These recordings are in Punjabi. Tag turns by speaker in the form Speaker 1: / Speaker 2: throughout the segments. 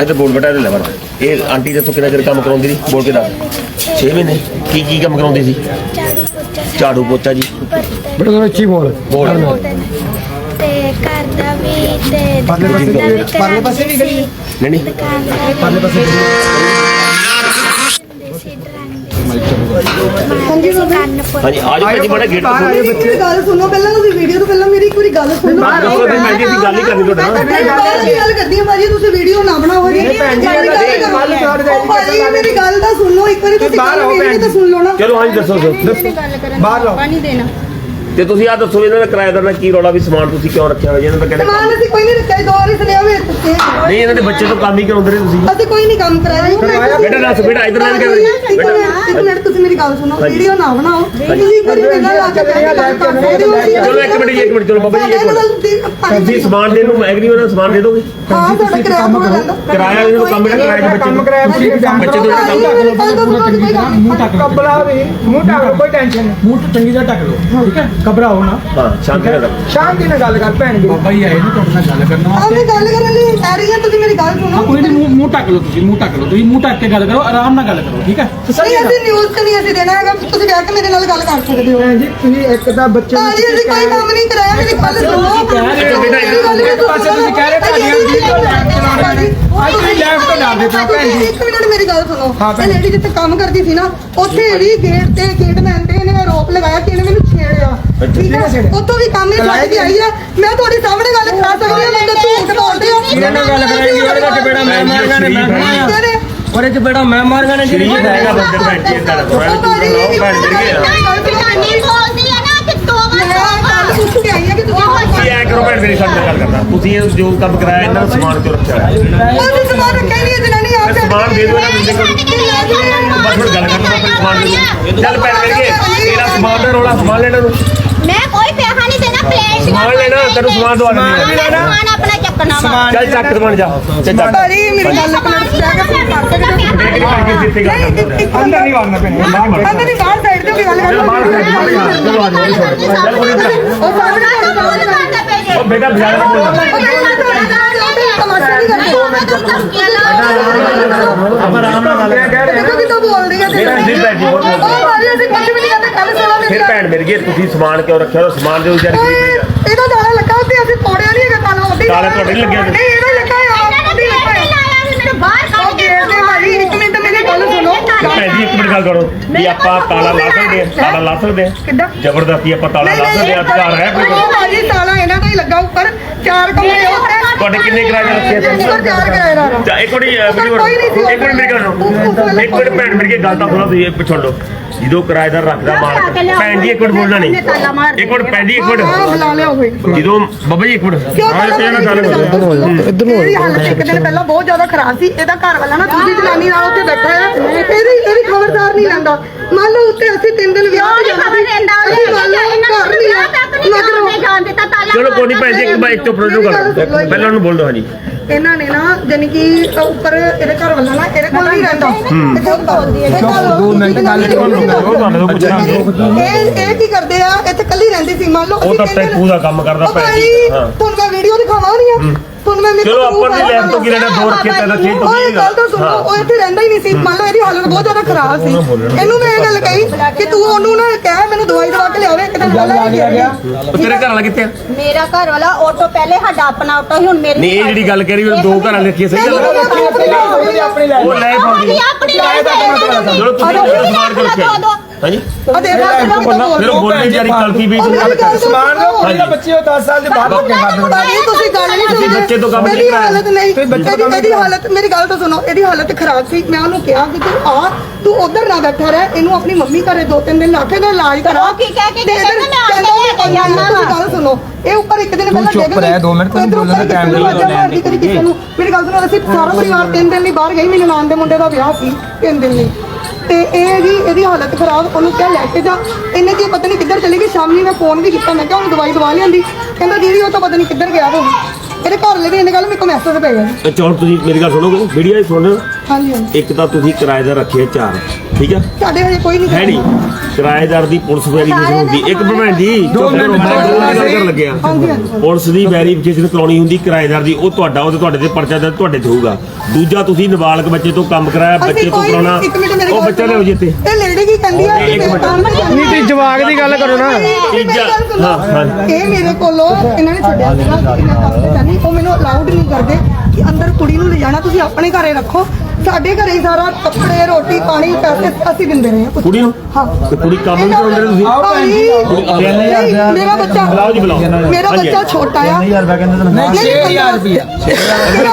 Speaker 1: ਇਹ ਤਾਂ ਬੋਲ ਬਟਾ ਦੇ ਲੈ ਮਰ ਇਹ ਆਂਟੀ ਦੇ ਤੋਂ ਕਿਹੜਾ ਕਿਹੜਾ ਕੰਮ ਕਰਾਉਂਦੀ ਸੀ? ਬੋਲ ਕੇ ਦੱਸ 6 ਮਹੀਨੇ। ਕੀ ਕੀ ਕੰਮ ਕਰਾਉਂਦੀ ਸੀ?
Speaker 2: ਝਾੜੂ ਪੋਚਾ
Speaker 1: ਜੀ।
Speaker 3: ਬੜਾ ਥੋੜਾ ਅੱਛੀ ਬੋਲ।
Speaker 1: ਬੋਲ।
Speaker 2: ਤੇ ਘਰ ਦਾ ਵੀ ਤੇ
Speaker 3: ਪਰਲੇ ਪਾਸੇ
Speaker 2: ਦਾ
Speaker 3: ਵੀ- ਗਲੀ?
Speaker 1: ਨਹੀਂ ਨਹੀਂ।
Speaker 2: ਦਾ
Speaker 3: ਪਰਲੇ ਪਾਸੇ
Speaker 2: ਹਾਂਜੀ ਪੁੱਟ
Speaker 1: ਹਾਂਜੀ ਆ ਜਾਓ ਭਾਜੀ ਬੜਾ ਗੇਟ
Speaker 3: ਬਾਹਰ ਆਏ ਬੱਚੇ।
Speaker 4: ਮੇਰੀ ਗੱਲ ਸੁਣੋ ਪਹਿਲਾਂ ਤੁਸੀਂ ਵੀਡੀਓ ਤੋਂ ਪਹਿਲਾਂ ਮੇਰੀ ਇੱਕ ਵਾਰੀ ਗੱਲ ਸੁਣੋ।
Speaker 1: ਦੱਸੋ ਵੀ ਮੈਂ ਜੀ ਅਸੀਂ ਗੱਲ ਹੀ ਕਰਨੀ ਤੁਹਾਡੇ
Speaker 4: ਮੈਂ ਬਾਹਰ ਦੀ ਗੱਲ ਕਰਦੀ ਹਾਂ ਭਾਜੀ ਤੁਸੀਂ ਵੀਡੀਓ ਨਾ ਬਣਾਓ ਜੀ।
Speaker 3: ਭੈਣ ਜੀ,
Speaker 4: ਗੱਲ
Speaker 3: ਇਹ
Speaker 4: ਕਰੋ।
Speaker 3: ਗੱਲ ਦੇ,
Speaker 4: ਭਾਜੀ ਮੇਰੀ ਗੱਲ ਤਾਂ ਸੁਣ ਲਓ ਇੱਕ ਵਾਰੀ ਤੁਸੀਂ
Speaker 3: ਬਾਹਰ ਆਓ
Speaker 4: ਮੇਰੀ ਤਾਂ ਸੁਣ ਲਓ ਨਾ।
Speaker 1: ਚਲੋ ਹਾਂਜੀ ਦੱਸੋ ਦੱਸੋ।
Speaker 5: ਗੱਲ
Speaker 3: ਬਾਹਰ ਲਾਓ।
Speaker 5: ਪਾਣੀ ਦੇਣਾ।
Speaker 1: ਤੇ ਤੁਸੀਂ ਆ ਦੱਸੋ ਇਹਨਾਂ ਦਾ ਕਿਰਾਏਦਾਰ ਨਾਲ ਕੀ ਰੌਲਾ ਵੀ ਸਮਾਨ ਤੁਸੀਂ ਕਿਉਂ ਰੱਖਿਆ ਹੋਇਆ ਜੀ? ਇਹਨਾਂ ਦਾ ਕਹਿੰਦੇ
Speaker 4: ਸਮਾਨ ਅਸੀਂ ਕੋਈ ਨਹੀਂ ਰੱਖਿਆ ਦੋ ਵਾਰੀ ਸੁਣਿਆ ਹੋਵੇ ਤੁਸੀਂ
Speaker 1: ਨਹੀਂ ਇਹਨਾਂ ਦੇ ਬੱਚੇ ਤੋਂ ਕੰਮ ਹੀ ਕਰਾਉਂਦੇ ਨੇ ਤੁਸੀਂ।
Speaker 4: ਅਸੀਂ ਕੋਈ ਨਹੀਂ ਕੰਮ ਕਰਾਇਆ
Speaker 1: ਬੇਟਾ ਦੱਸ ਬੇਟਾ ਇਧਰ ਨਾਲ
Speaker 4: ਇੱਕ
Speaker 1: ਕਰ ਬੇਟਾ
Speaker 4: ਮਿੰਟ ਇੱਕ ਮਿੰਟ ਤੁਸੀਂ ਮੇਰੀ ਗੱਲ ਸੁਣੋ। ਵੀਡੀਓ ਨਾ ਬਣਾਓ। ਤੁਸੀਂ ਇੱਕ ਵਾਰੀ ਮੇਰੇ ਨਾਲ ਆ ਕੇ ਬੈਠ ਕੇ ਗੱਲ ਕਰ ਸਕਦੇ ਹੋ ਅਸੀਂ-
Speaker 1: ਚਲੋ ਇੱਕ ਮਿੰਟ ਜੀ ਇੱਕ ਮਿੰਟ ਚਲੋ ਬਾਬਾ ਜੀ ਇੱਕ ਮਿੰਟ। ਤੁਸੀਂ ਸਮਾਨ ਦੇਣ ਨੂੰ ਐਗਰੀ ਉਹਨਾਂ ਸਮਾਨ ਦੇ ਦੋਗੇ?
Speaker 4: ਹਾਂ ਤੁਹਾਡਾ ਕਿਰਾਇਆ ਪੂਰਾ ਲੈਂਦਾ
Speaker 1: ਕਿਰਾਇਆ ਇਹਨਾਂ ਨੂੰ ਕੰਮ ਜਿਹੜਾ ਕਿਰਾਇਆ ਦੇ ਬੱਚੇ
Speaker 3: ਕਰਾਇਆ ਤੁਸੀਂ
Speaker 1: ਬੱਚੇ ਤੋਂ। ਜਿਹੜਾ ਕੰਮ
Speaker 3: ਮੂੰਹ ਢੱਕ ਲਓ ਕੱਪੜਾ ਵੀ ਮੂੰਹ ਢੱਕ ਲਓ ਕੋਈ ਟੈਨਸ਼ਨ ਨਹੀਂ।
Speaker 6: ਮੂੰਹ ਚੰਗੀ ਤਰ੍ਹਾਂ ਢੱਕ ਲਓ ਠੀਕ ਹੈ? ਘਬਰਾਓ ਨਾ।
Speaker 1: ਹਾਂ ਸ਼ਾਂਤੀ ਨਾਲ ਰੱਖੋ।
Speaker 3: ਸ਼ਾਂਤੀ ਨਾਲ ਗੱਲ ਕਰ ਭੈਣ ਜੀ।
Speaker 6: ਬਾਬਾ ਜੀ ਆਏ ਨੇ ਤੁਹਾਡੇ ਨਾਲ ਗੱਲ ਕਰਨ ਵਾਸਤੇ?
Speaker 4: ਮੈਂ ਗੱਲ ਕਰਨ ਲਈ ਆ ਰਹੀ ਹਾਂ ਤੁਸੀਂ ਮੇਰੀ ਗੱਲ ਸੁਣੋ।
Speaker 6: ਕੋਈ ਨਹੀਂ ਮੂੰਹ ਮੂੰਹ ਢੱਕ ਲਓ ਤੁਸੀਂ ਮੂੰਹ ਢੱਕ ਲਓ ਤੁਸੀਂ ਮੂੰਹ ਢੱਕ ਕੇ ਗੱਲ ਕਰੋ ਆਰਾਮ ਨਾਲ ਗੱਲ ਕਰੋ ਠੀਕ ਹੈ?
Speaker 4: ਨਹੀਂ ਅਸੀਂ ਨਿਊਜ਼ ਤੇ ਨਹੀਂ ਅਸੀਂ ਦੇਣਾ ਹੈਗਾ ਤੁਸੀਂ ਬੈਠ ਕੇ ਮੇਰੇ ਨਾਲ ਗੱਲ ਕਰ ਸਕਦੇ ਹੋ।
Speaker 3: ਭੈਣ ਜੀ ਤੁਸੀਂ ਇੱਕ ਤਾਂ ਬੱਚੇ
Speaker 4: ਹਾਂ ਜੀ ਅਸੀਂ ਕੋਈ ਕੰਮ ਨਹੀਂ ਕਰਾਇਆ ਮੇਰੀ ਗੱਲ ਸੁਣੋ
Speaker 1: ਅੱਛਾ ਬੇਟਾ ਇਹ-
Speaker 3: ਇੱਕ ਪਾਸੇ ਤੁਸੀਂ ਕਹਿ ਰਹੇ ਤੁਹਾਡੀਆਂ ਵੀਡੀਓ ਚਲਾਉਣਾ ਅੱਜ ਲੈਫਟ ਤੋਂ ਭੈਣ ਜੀ।
Speaker 4: ਇੱਕ ਮਿੰਟ ਮੇਰੀ ਗੱਲ ਸੁਣੋ।
Speaker 3: ਹਾਂ
Speaker 4: ਇਹ
Speaker 3: ਭੈਣ।
Speaker 4: ਲੇਡੀ ਜਿੱਥੇ ਕੰਮ ਕਰਦੀ ਸੀ ਨਾ ਉੱਥੇ ਵੀ ਗੇਟ ਤੇ ਗੇਟਮੈਨ ਤੇ ਇਹਨੇ ਆਰੋਪ ਲਗਾਇਆ ਕਿ ਇਹਨੇ ਮੈਨੂੰ ਛੇੜਿਆ। ਠੀਕ
Speaker 3: ਕਿਹਨੇ
Speaker 4: ਹੈ
Speaker 3: ਛੇੜਿਆ?
Speaker 4: ਉੱਥੋਂ ਵੀ ਕੰਮ ਹੀ ਛੱਡ ਕੇ ਆਈ ਆ। ਮੈਂ ਤੁਹਾਡੇ ਸਾਹਮਣੇ ਗੱਲ ਕਰਾ ਸਕਦੀ ਹਾਂ ਮੈਂ ਤਾਂ ਝੂਠ ਬੋਲਦੇ ਹੋ।
Speaker 3: ਇਹਨਾਂ ਨਾਲ ਗੱਲ ਕਰਾਂਗੇ ਉਹਦੇ ਵਿੱਚ ਬੇੜਾ ਮੈਂ ਮਾਰਗਾ ਨੇ ਮੈਂ ਖਾਇਆ
Speaker 4: ਕਿਹੜੇ?
Speaker 3: ਉਹਦੇ ਚ ਬੇੜਾ ਮੈਂ ਮਾਰਗਾ ਨੇ
Speaker 1: ਸ਼ਰੀਰ ਹੈਗਾ ਬੰਦੇ ਬੈਠ ਕੇ ਗੱਲ ਕਰੋ ਐਵੇਂ ਝੂਠ ਨਾ। ਲਾਓ ਭੈਣ ਮੇਰੀ
Speaker 5: ਜਨਾਨੀ ਬੋਲਦੀ ਹੈ ਨਾ ਕਿ ਦੋ
Speaker 4: ਮੈਂ
Speaker 5: ਵਾਰ
Speaker 4: ਗੱਲ ਪੁੱਛ ਕੇ ਆਈ ਆ ਕਿ ਤੁਸੀਂ
Speaker 1: ਤੁਸੀਂ ਐ ਕਰੋ ਭੈਣ ਮੇਰੀ ਸਾਡੇ ਨਾਲ ਗੱਲ ਕਰਦਾ। ਤੁਸੀਂ ਇਹ ਜੋ ਕੰਮ ਕਰਾਇਆ ਇਹਨਾਂ ਦਾ ਸਮਾਨ ਕਿਉਂ ਰੱਖਿਆ ਹੋਇਆ?
Speaker 4: ਉਹ ਸਮਾਨ ਰੱਖਿਆ ਹੀ ਨਹੀਂ ਹੈ ਜਨਾਨੀ ਆਪ
Speaker 1: ਇਹ ਸਮਾਨ ਦੇ ਦਿਓ ਇਹਨਾਂ ਨੂੰ ਦੇਖੋ ਬਸ ਹੁਣ ਗੱਲ ਕਰਨਾ ਆਪਣੀ ਸਮਾਨ ਦੇ ਦਿਓ ਚੱਲ ਭੈਣ ਮੇਰੀ ਤੇਰਾ ਸਮਾਨ ਦਾ ਰੋਲਾ ਸਮਾਨ ਲੈਣਾ ਨੂੰ
Speaker 5: ਮੈਂ ਕੋਈ ਪੈਸਾ ਨਹੀਂ
Speaker 1: ਸਮਾਨ ਲੈਣਾ ਤੈਨੂੰ ਸਮਾਨ ਦਵਾ ਦਿੰਦੀ ਹਾਂ।
Speaker 5: ਸਮਾਨ ਆਪਣਾ ਚੱਕਣਾ ਵਾ।
Speaker 1: ਚੱਲ ਚੱਕ ਸਮਾਨ ਜਾ। ਚੱਲ ਚੱਕ।
Speaker 4: ਭਾਜੀ ਮੇਰੀ ਗੱਲ ਬੈਠ ਕਰ ਹੋ
Speaker 1: ਕਰਦੇ
Speaker 4: ਇੱਕ
Speaker 3: ਅੰਦਰ ਨਹੀਂ ਵੜਨਾ ਜੀ
Speaker 4: ਅੰਦਰ ਦੀ ਬਾਹਰ ਸਾਈਡ ਤੇ ਵੀ ਗੱਲ
Speaker 1: ਚਲੋ ਬਾਹਰ
Speaker 4: ਕਰ
Speaker 1: ਸਾਈਡ ਚਲੋ ਆ ਜਾਓ ਨਹੀਂ।
Speaker 4: ਉਹ ਸਾਹਮਣੇ ਗੱਲ ਕਰ
Speaker 1: ਉਹ ਬੇਟਾ ਵਿੱਚ ਆਪਾਂ ਆਰਾਮ ਨਾਲ ਗੱਲ
Speaker 3: ਕਹਿ ਰਹੇ
Speaker 4: ਦੇਖੋ ਕਿਦੋਂ ਬੋਲਦੀ ਹੈ
Speaker 1: ਮੇਰਾ ਭੈਣ ਜੀ, ਬਹੁਤ
Speaker 4: ਉਹ ਭਾਜੀ ਅਸੀਂ ਕੁਝ ਵੀ ਨਹੀਂ ਸੋਣਾ
Speaker 1: ਫਿਰ ਭੈਣ ਮੇਰੀ ਜੀ ਤੁਸੀਂ ਸਮਾਨ ਕਿਉਂ ਰੱਖਿਆ ਉਹ ਸਮਾਨ ਦੇ ਵਿਚਾਰ ਕਰੀ ਪਈ ਆ
Speaker 4: ਇਹਦਾ ਤਾਲਾ ਲੱਗਾ ਤੇ ਅਸੀਂ ਤੋੜਿਆ ਨਹੀਂ ਹੈਗਾ ਤਾਲਾ ਉਹਦੀ
Speaker 1: ਤਾਲਾ ਤੁਹਾਡੇ ਨਹੀਂ ਲੱਗਿਆ
Speaker 4: ਨਹੀਂ ਇਹਦਾ ਲੱਗਾ ਹੈ ਆਪ ਉਹਦੀ ਲੱਗਾ ਹੈ ਉਹ ਗੇਟ ਦੇ ਭਾਜੀ ਇੱਕ ਮਿੰਟ ਮੇਰੀ ਗੱਲ ਸੁਣੋ।
Speaker 1: ਭੈਣ ਜੀ ਇੱਕ ਮਿੰਟ ਗੱਲ ਕਰੋ ਵੀ ਆਪਾਂ ਤਾਲਾ ਲਾ ਸਕਦੇ ਆ ਤਾਲਾ ਲਾ ਸਕਦੇ ਆ
Speaker 4: ਕਿੱਦਾਂ?
Speaker 1: ਜ਼ਬਰਦਸਤੀ ਆਪਾਂ ਤਾਲਾ ਲਾ ਸਕਦੇ ਆ ਅਧਿਕਾਰ ਹੈ ਆਪਣੇ ਕੋਲ
Speaker 4: ਭਾਜੀ ਤਾਲਾ ਇਹਨਾਂ ਦਾ ਹੀ ਲੱਗਾ ਉੱਪਰ। ਚਾਰ ਕਮਰੇ ਉੱਤੇ
Speaker 1: ਤੁਹਾਡੇ ਕਿੰਨੇ ਕਿਰਾਏ
Speaker 4: ਚਾਰ ਕਿਰਾਏਦਾਰ ਆ।
Speaker 1: ਚਾ ਇੱਕ ਮਿੰਟ
Speaker 4: ਸੀ
Speaker 1: ਗੱਲ- ਇੱਕ ਮਿੰਟ ਮੇਰੀ ਗੱਲ ਸੁਣੋ। ਇੱਕ ਮਿੰਟ ਭੈਣ ਮੇਰੀ ਗੱਲ ਤਾਂ ਸੁਣੋ ਤੁਸੀਂ ਇਹ ਪਿਛੋੜੋ ਜਦੋਂ ਕਿਰਾਏਦਾਰ ਰੱਖਦਾ ਮਾਲਕ ਭੈਣ ਜੀ ਇੱਕ ਮਿੰਟ ਬੋਲਣਾ ਨਹੀਂ। ਇੱਕ ਮਿੰਟ ਭੈਣ ਜੀ ਇੱਕ ਮਿੰਟ ਜਦੋਂ ਬਾਬਾ ਜੀ ਇੱਕ ਮਿੰਟ
Speaker 4: ਇਹਦੀ ਹਾਲਤ ਇੱਕ ਦਿਨ ਪਹਿਲਾਂ ਬਹੁਤ ਜ਼ਿਆਦਾ ਖਰਾਬ ਸੀ। ਇਹਦਾ ਘਰ ਵਾਲਾ ਨਾ ਦੂਜੀ ਜਨਾਨੀ ਨਾਲ ਉੱਥੇ ਬੈਠਾ ਹੈ। ਇਹਦੀ ਇਹਦੀ ਖਬਰਦਾਰ ਨਹੀਂ ਲੈਂਦਾ। ਮੰਨ ਲਓ ਉੱਤੇ ਅਸੀਂ ਤਿੰਨ ਦਿਨ ਵਿਆਹ ਤੇ ਜਾਣਾ ਸੀ? ਅਸੀਂ ਮੰਨ ਲਓ ਘਰ ਨਹੀਂ ਆ ਮਗਰੋਂ
Speaker 1: ਚਲੋ ਕੋਈ ਨਹੀਂ ਭੈਣ ਜੀ ਇੱਕ ਬਾਈਕ ਤੋਂ ਪ੍ਰੋਜੋ ਕਰੋ। ਪਹਿਲਾਂ ਉਹਨੂੰ ਬੋਲ ਦਿਓ ਹਾਂਜੀ।
Speaker 4: ਇਹਨਾਂ ਨੇ ਨਾ ਜਾਨੀ ਕਿ ਉੱਪਰ ਇਹਦੇ ਘਰ ਵਾਲਾ ਨਾ ਇਹਦੇ ਕੋਲ ਨਹੀਂ ਰਹਿੰਦਾ। ਇਹ ਬਹੁਤ ਬੋਲਦੀ ਹੈ।
Speaker 3: ਦੋ ਮਿੰਟ ਗੱਲ ਕਰੋ
Speaker 1: ਉਹ ਤੁਹਾਡੇ ਤੋਂ ਪੁੱਛਣਾ
Speaker 4: ਇਹ ਇਹ ਕੀ ਕਰਦੇ ਆ? ਇੱਥੇ ਕੱਲੀ ਰਹਿੰਦੀ ਸੀ ਮੰਨ ਲਓ
Speaker 1: ਉਹ ਤਾਂ ਟੈਂਪੂ ਦਾ ਕੰਮ ਕਰਦਾ
Speaker 4: ਉਹ
Speaker 1: ਭੈਣ ਜੀ ਹਾਂ।
Speaker 4: ਤੁਹਾਨੂੰ ਮੈਂ ਵੀਡੀਓ ਦਿਖਾਵਾਂ ਨਹੀਂ ਆ? ਤੁਹਾਨੂੰ ਮੈਂ ਮੇਰੇ
Speaker 1: ਚਲੋ
Speaker 4: ਕੋਲ
Speaker 1: ਆਪਾਂ ਨੇ ਲੈਬ ਤੋਂ ਕੀ ਲੈਣਾ ਦੋ ਰੱਖੇ ਤਾਂ ਰੱਖੇ ਤੋਂ
Speaker 4: ਉਹ ਇਹ
Speaker 1: ਕੀ
Speaker 4: ਗੱਲ ਤਾਂ ਸੁਣੋ ਉਹ ਇੱਥੇ ਰਹਿੰਦਾ ਹੀ ਨਹੀਂ ਸੀ ਮੰਨ ਲਓ ਇਹਦੀ ਹਾਲਤ ਬਹੁਤ ਜ਼ਿਆਦਾ ਖਰਾਬ ਸੀ। ਇਹਨੂੰ ਮੈਂ ਇਹ ਗੱਲ ਕਹੀ ਕਿ ਤੂੰ ਉਹਨੂੰ ਨਾ ਕਹਿ ਮੈਨੂੰ ਦਵਾਈ ਦਵਾ ਕੇ ਲਿਆਵੇ ਇੱਕ ਦਿਨ ਪਹਿਲਾਂ ਹੀ ਗਿਆ
Speaker 1: ਤੇਰੇ ਘਰ ਵਾਲਾ ਕਿੱਥੇ ਆ?
Speaker 5: ਮੇਰਾ ਘਰ ਵਾਲਾ ਆਟੋ ਪਹਿਲੇ ਸਾਡਾ ਆਪਣਾ ਆਟੋ ਸੀ ਹੁਣ ਮੇਰੀ
Speaker 1: ਨਹੀਂ ਇਹ ਜਿਹੜੀ ਗੱਲ ਕਰੀ ਉਹ ਦੋ ਘਰਾਂ ਲਿਖੀ ਸਹੀ ਗੱਲ
Speaker 3: ਲੈ
Speaker 1: ਉਹ ਲੈ ਪਾਉਂਦੀ
Speaker 5: ਆਪਣੀ
Speaker 1: ਚਲੋ ਤੁਸੀਂ ਸਮਾਨ ਹਾਂਜੀ?
Speaker 4: ਆ ਦੇਖ
Speaker 1: ਫਿਰ ਉਹ ਬੋਲਦੀ ਜਾਰੀ ਕਲਤੀ ਵੀ ਤੂੰ ਗੱਲ ਕਰ।
Speaker 3: ਸਮਾਨ ਲਓ ਕੋਈ ਨਾ ਬੱਚੇ ਉਹ 10 ਸਾਲ ਦੇ ਬਾਹਰ ਹੋ ਕੇ ਦਿੰਦੇ
Speaker 4: ਬਾਜੀ ਤੁਸੀਂ ਗੱਲ ਨਹੀਂ ਸੁਣਦੇ।
Speaker 1: ਬੱਚੇ ਤੋਂ ਕੰਮ ਨਹੀਂ ਕਰਾਇਆ।
Speaker 4: ਹਾਲਤ ਨਹੀਂ।
Speaker 3: ਤੋਂ ਨਹੀਂ
Speaker 4: ਹਾਲਤ ਮੇਰੀ ਗੱਲ ਤਾਂ ਸੁਣੋ ਇਹਦੀ ਹਾਲਤ ਖਰਾਬ ਸੀ। ਮੈਂ ਉਹਨੂੰ ਕਿਹਾ ਕਿ ਤੂੰ ਆ ਤੂੰ ਉਧਰ ਨਾ ਬੈਠਾ ਰਹਿ। ਇਹਨੂੰ ਆਪਣੀ ਮੰਮੀ ਘਰੇ ਦੋ ਤਿੰਨ ਦਿਨ ਲਾ ਕੇ ਦਾ ਇਲਾਜ ਕਰਾ
Speaker 5: ਉਹ ਕੀ ਕਹਿ ਕੇ
Speaker 4: ਤੇ
Speaker 5: ਕਹਿੰਦਾ ਮੈਂ ਆ ਕੇ ਲੈ ਕੇ ਜਾਣਾ
Speaker 4: ਗੱਲ ਸੁਣੋ ਇਹ ਉੱਪਰ ਇੱਕ ਦਿਨ ਪਹਿਲਾਂ
Speaker 3: ਚੁੱਪ ਰਹਿ, ਦੋ ਮਿੰਟ, ਤੈਨੂੰ ਬੋਲਣ ਦਾ time ਨਹੀਂ
Speaker 4: ਲੱਗਦਾ ਮੇਰੀ ਗੱਲ ਸੁਣੋ ਅਸੀਂ ਸਾਰਾ ਪਰਿਵਾਰ ਤਿੰਨ ਦਿਨ ਲਈ ਬਾਹਰ ਗਈ ਮੇਰੇ ਨਾਨ ਦੇ ਮੁੰਡੇ ਦਾ ਵਿਆਹ ਸੀ ਤਿੰਨ ਦਿਨ ਲਈ। ਤੇ ਇਹ ਜੀ, ਇਹਦੀ ਹਾਲਤ ਖਰਾਬ, ਉਹਨੂੰ ਕਿਹਾ ਲੈ ਕੇ ਜਾ। ਇਹਨੇ ਜੀ ਪਤਾ ਨਹੀਂ ਕਿੱਧਰ ਚਲੀ ਗਈ, ਸ਼ਾਮੀ ਮੈਂ ਫੋਨ ਵੀ ਕੀਤਾ, ਮੈਂ ਕਿਹਾ ਉਹਨੂੰ ਦਵਾਈ ਦਵਾ ਲਿਆਂਦੀ। ਕਹਿੰਦਾ, ਦੀਦੀ, ਉਹ ਤਾਂ ਪਤਾ ਨਹੀਂ ਕਿੱਧਰ ਗਿਆ ਉਹ ਇਹਦੇ ਘਰ ਵਾਲੇ ਦੀ ਇਹਨੇ ਗੱਲ ਮੇਰੇ ਕੋਲ ਮੈਸੇਜ ਪਿਆ ਜੀ।
Speaker 1: ਅੱਛਾ, ਹੁਣ ਤੁਸੀਂ ਮੇਰੀ ਗੱਲ ਸੁਣੋਗੇ? ਵੀਡੀਓ ਹੀ ਸੁਣ
Speaker 4: ਹਾਂਜੀ ਹਾਂਜੀ।
Speaker 1: ਇੱਕ ਤਾਂ ਤੁਸੀਂ ਕਿਰਾਏਦਾਰ ਰੱਖੇ ਚਾਰ ਠੀਕ ਆ?
Speaker 4: ਸਾਡੇ ਹਜੇ ਕੋਈ ਨਹੀਂ
Speaker 1: ਹੈ ਨਹੀਂ ਕਿਰਾਏਦਾਰ ਦੀ ਪੁਲਿਸ ਵੈਰੀਫਿਕੇਸ਼ਨ ਹੁੰਦੀ। ਇੱਕ ਮਿੰਟ ਜੀ
Speaker 3: ਦੋ ਮਿੰਟ
Speaker 1: ਲੱਗਿਆ।
Speaker 4: ਹਾਂਜੀ ਹਾਂਜੀ।
Speaker 1: ਪੁਲਿਸ ਦੀ ਵੈਰੀਫਿਕੇਸ਼ਨ ਕਰਾਉਣੀ ਹੁੰਦੀ ਕਿਰਾਏਦਾਰ ਦੀ ਉਹ ਤੁਹਾਡਾ ਉਹ ਤੇ ਤੁਹਾਡੇ ਤੇ ਪਰਚਾ ਦਰਜ ਤੁਹਾਡੇ ਤੇ ਹੋਊਗਾ। ਦੂਜਾ ਤੁਸੀਂ ਨਾਬਾਲਗ ਬੱਚੇ ਤੋਂ ਕੰਮ ਕਰਾਇਆ ਬੱਚੇ ਤੋਂ ਕਰਾਉਣਾ ਉਹ ਬੱਚਾ ਲਿਆਓ ਜੀ ਇੱਥੇ।
Speaker 4: ਇਹ ਲੇਡੀ ਕੀ ਕਹਿੰਦੀ ਆ? ਨਹੀਂ
Speaker 3: ਤੁਸੀਂ ਜਵਾਕ ਦੀ ਗੱਲ ਕਰੋ ਨਾ।
Speaker 1: ਤੀਜਾ। ਹਾਂ ਹਾਂ।
Speaker 4: ਇਹ ਮੇਰੇ ਕੋਲੋਂ ਇਹਨਾਂ ਨੇ ਛੱਡਿਆ ਸੀਗਾ ਕਿ ਮੈਂ ਕੰਮ ਤੇ ਜਾਣੀ ਉਹ ਮੈਨੂੰ ਅਲਾਉਡ ਨਹੀਂ ਕਰਦੇ ਕਿ ਅੰਦਰ ਕੁੜੀ ਨੂੰ ਲਿਜਾਣਾ ਤੁਸੀਂ ਆਪਣੇ ਘਰੇ ਰੱਖੋ। ਸਾਡੇ ਘਰੇ ਹੀ ਸਾਰਾ ਕੱਪੜੇ ਰੋਟੀ ਪਾਣੀ ਪੈਸੇ ਅਸੀਂ ਦਿੰਦੇ ਰਹੇ ਹਾਂ
Speaker 1: ਕੁੜੀ ਨੂੰ
Speaker 4: ਹਾਂ।
Speaker 1: ਤੇ ਕੁੜੀ ਕੰਮ ਵੀ ਕਰਾਉਂਦੇ ਨੇ ਤੁਸੀਂ?
Speaker 4: ਭਾਈ, ਨਹੀਂ, ਮੇਰਾ ਬੱਚਾ
Speaker 1: ਬੁਲਾਓ ਜੀ ਬੁਲਾਓ।
Speaker 4: ਮੇਰਾ
Speaker 1: ਹਾਂਜੀ।
Speaker 4: ਬੱਚਾ ਛੋਟਾ ਆ।
Speaker 3: ਨਹੀਂ 6000 ਰੁਪਇਆ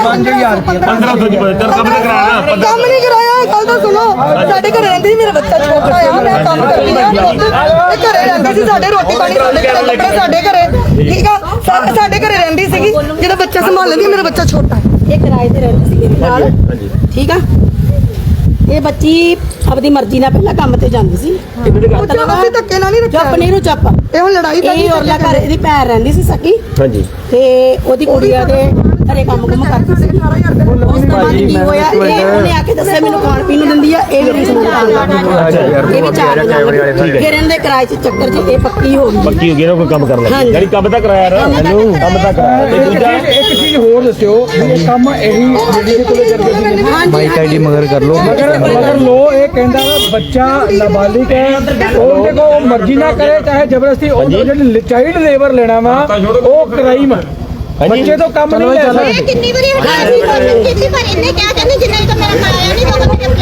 Speaker 3: 5000 ਰੁਪਇਆ
Speaker 1: 1500 ਜੀ ਬੜੇ ਤਰ ਕੰਮ ਤੇ ਕਰਾਇਆ। ਨਾ
Speaker 4: ਕੰਮ ਨਹੀਂ ਕਰਾਇਆ ਗੱਲ ਤਾਂ ਸੁਣੋ। ਸਾਡੇ ਘਰੇ ਰਹਿੰਦੀ ਸੀ ਮੇਰਾ ਬੱਚਾ ਛੋਟਾ ਆ ਮੈਂ ਕੰਮ ਕਰਦੀ ਆ ਇਹ ਘਰੇ ਰਹਿੰਦੀ ਸੀ ਸਾਡੇ ਰੋਟੀ ਪਾਣੀ ਸਾਡੇ ਘਰੇ ਕੱਪੜੇ ਸਾਡੇ ਘਰੇ ਠੀਕ ਆ? ਸਾ- ਸਾਡੇ ਘਰੇ ਰਹਿੰਦੀ ਸੀਗੀ। ਜਦੋਂ ਬੱਚਾ ਸੰਭਾਲਦੀ ਮੇਰਾ ਬੱਚਾ ਛੋਟਾ। ਹੈ
Speaker 7: ਇਹ ਕਿਰਾਏ ਤੇ ਰਹਿੰਦੀ ਸੀ ਮੇਰੇ ਨਾਲ।
Speaker 1: ਹਾਂਜੀ
Speaker 7: ਠੀਕ ਆ? ਇਹ ਬੱਚੀ ਆਪਦੀ ਮਰਜ਼ੀ ਨਾਲ ਪਹਿਲਾਂ ਕੰਮ ਤੇ ਜਾਂਦੀ ਸੀ।
Speaker 4: ਉਹ ਚਲੋ ਅਸੀਂ ਧੱਕੇ ਨਾਲ ਨਹੀਂ ਰੱਖਿਆ।
Speaker 7: ਚੁੱਪ ਨੀਰੂ ਚੁੱਪ।
Speaker 4: ਇਹ ਹੁਣ ਲੜਾਈ ਤਾਂ
Speaker 7: ਇਹ ਔਰਲਾ ਘਰ ਇਹਦੀ ਭੈਣ ਰਹਿੰਦੀ ਸੀ ਸਕੀ।
Speaker 1: ਹਾਂਜੀ।
Speaker 7: ਤੇ ਉਹਦੀ ਕੁੜੀ ਆ ਦੇ ਘਰੇ ਕੰਮ ਕੁਮ ਕਰਦੀ ਸੀ ਉਸ ਤੋਂ ਬਾਅਦ ਕੀ ਹੋਇਆ? ਇਹ ਉਹਨੇ ਆ ਕੇ ਦੱਸਿਆ ਮੈਨੂੰ ਖਾਣ ਪੀਣ ਨੂੰ ਦਿੰਦੀ ਆ ਇਹ ਮੇਰੀ ਸੁਣਨ ਇਹ ਵੀ ਚਾਰ ਦਿਨ ਫਿਰ ਇਹਦੇ ਕਿਰਾਏ ਚ ਚੱਕਰ ਚ ਇਹ ਪੱਕੀ ਹੋ ਗਈ।
Speaker 1: ਪੱਕੀ ਹੋ ਗਈ ਨਾ ਕੋਈ ਕੰਮ ਕਰਨ ਲੱਗੀ।
Speaker 7: ਹਾਂਜੀ।
Speaker 1: ਯਾਨੀ ਕੰਮ ਤਾਂ ਕਰਾਇਆ ਨਾ। ਕੰਮ ਤਾਂ ਕਰਾਇਆ। ਤੇ ਦੂਜਾ
Speaker 3: ਇੱਕ ਚੀਜ਼ ਹੋਰ ਦੱਸਿਓ ਇਹ ਕੰਮ ਇਹੀ ਜਿਹੜੀ ਦੇ ਕੋਲੇ ਕਰਦੇ ਸੀ
Speaker 7: ਮਾਈਕ ਆਈਡੀ ਮਗਰ
Speaker 3: ਮਗਰ ਮਗਰ ਲੋ ਇਹ ਕਹਿੰਦਾ ਵਾ ਬੱਚਾ ਨਾਬਾਲਿਗ ਹੈ। ਉਹ ਦੇਖੋ ਉਹ ਮਰਜ਼ੀ ਨਾ ਕਰੇ ਚਾਹੇ ਜ਼ਬਰਦਸਤੀ ਉਹ ਜਿਹੜੀ ਚਾਈਲਡ ਲੇਬਰ ਲੈਣਾ ਵਾ ਉਹ ਕ੍ਰਾਈਮ ਬੱਚੇ ਤੋਂ ਕੰਮ ਨਹੀਂ ਲੈ ਸਕਦੇ।
Speaker 5: ਕਿੰਨੀ ਵਾਰੀ ਹਟਾਈ ਕੋਸ਼ਿਸ਼ ਕੀਤੀ ਪਰ ਇਹਨੇ ਕਿਹਾ ਕਹਿੰਦੀ ਜਿੰਨਾ ਚਿਰ ਮੇਰਾ ਮਾਇਆ ਨਹੀਂ ਹੋਗਾ ਮੇਰੇ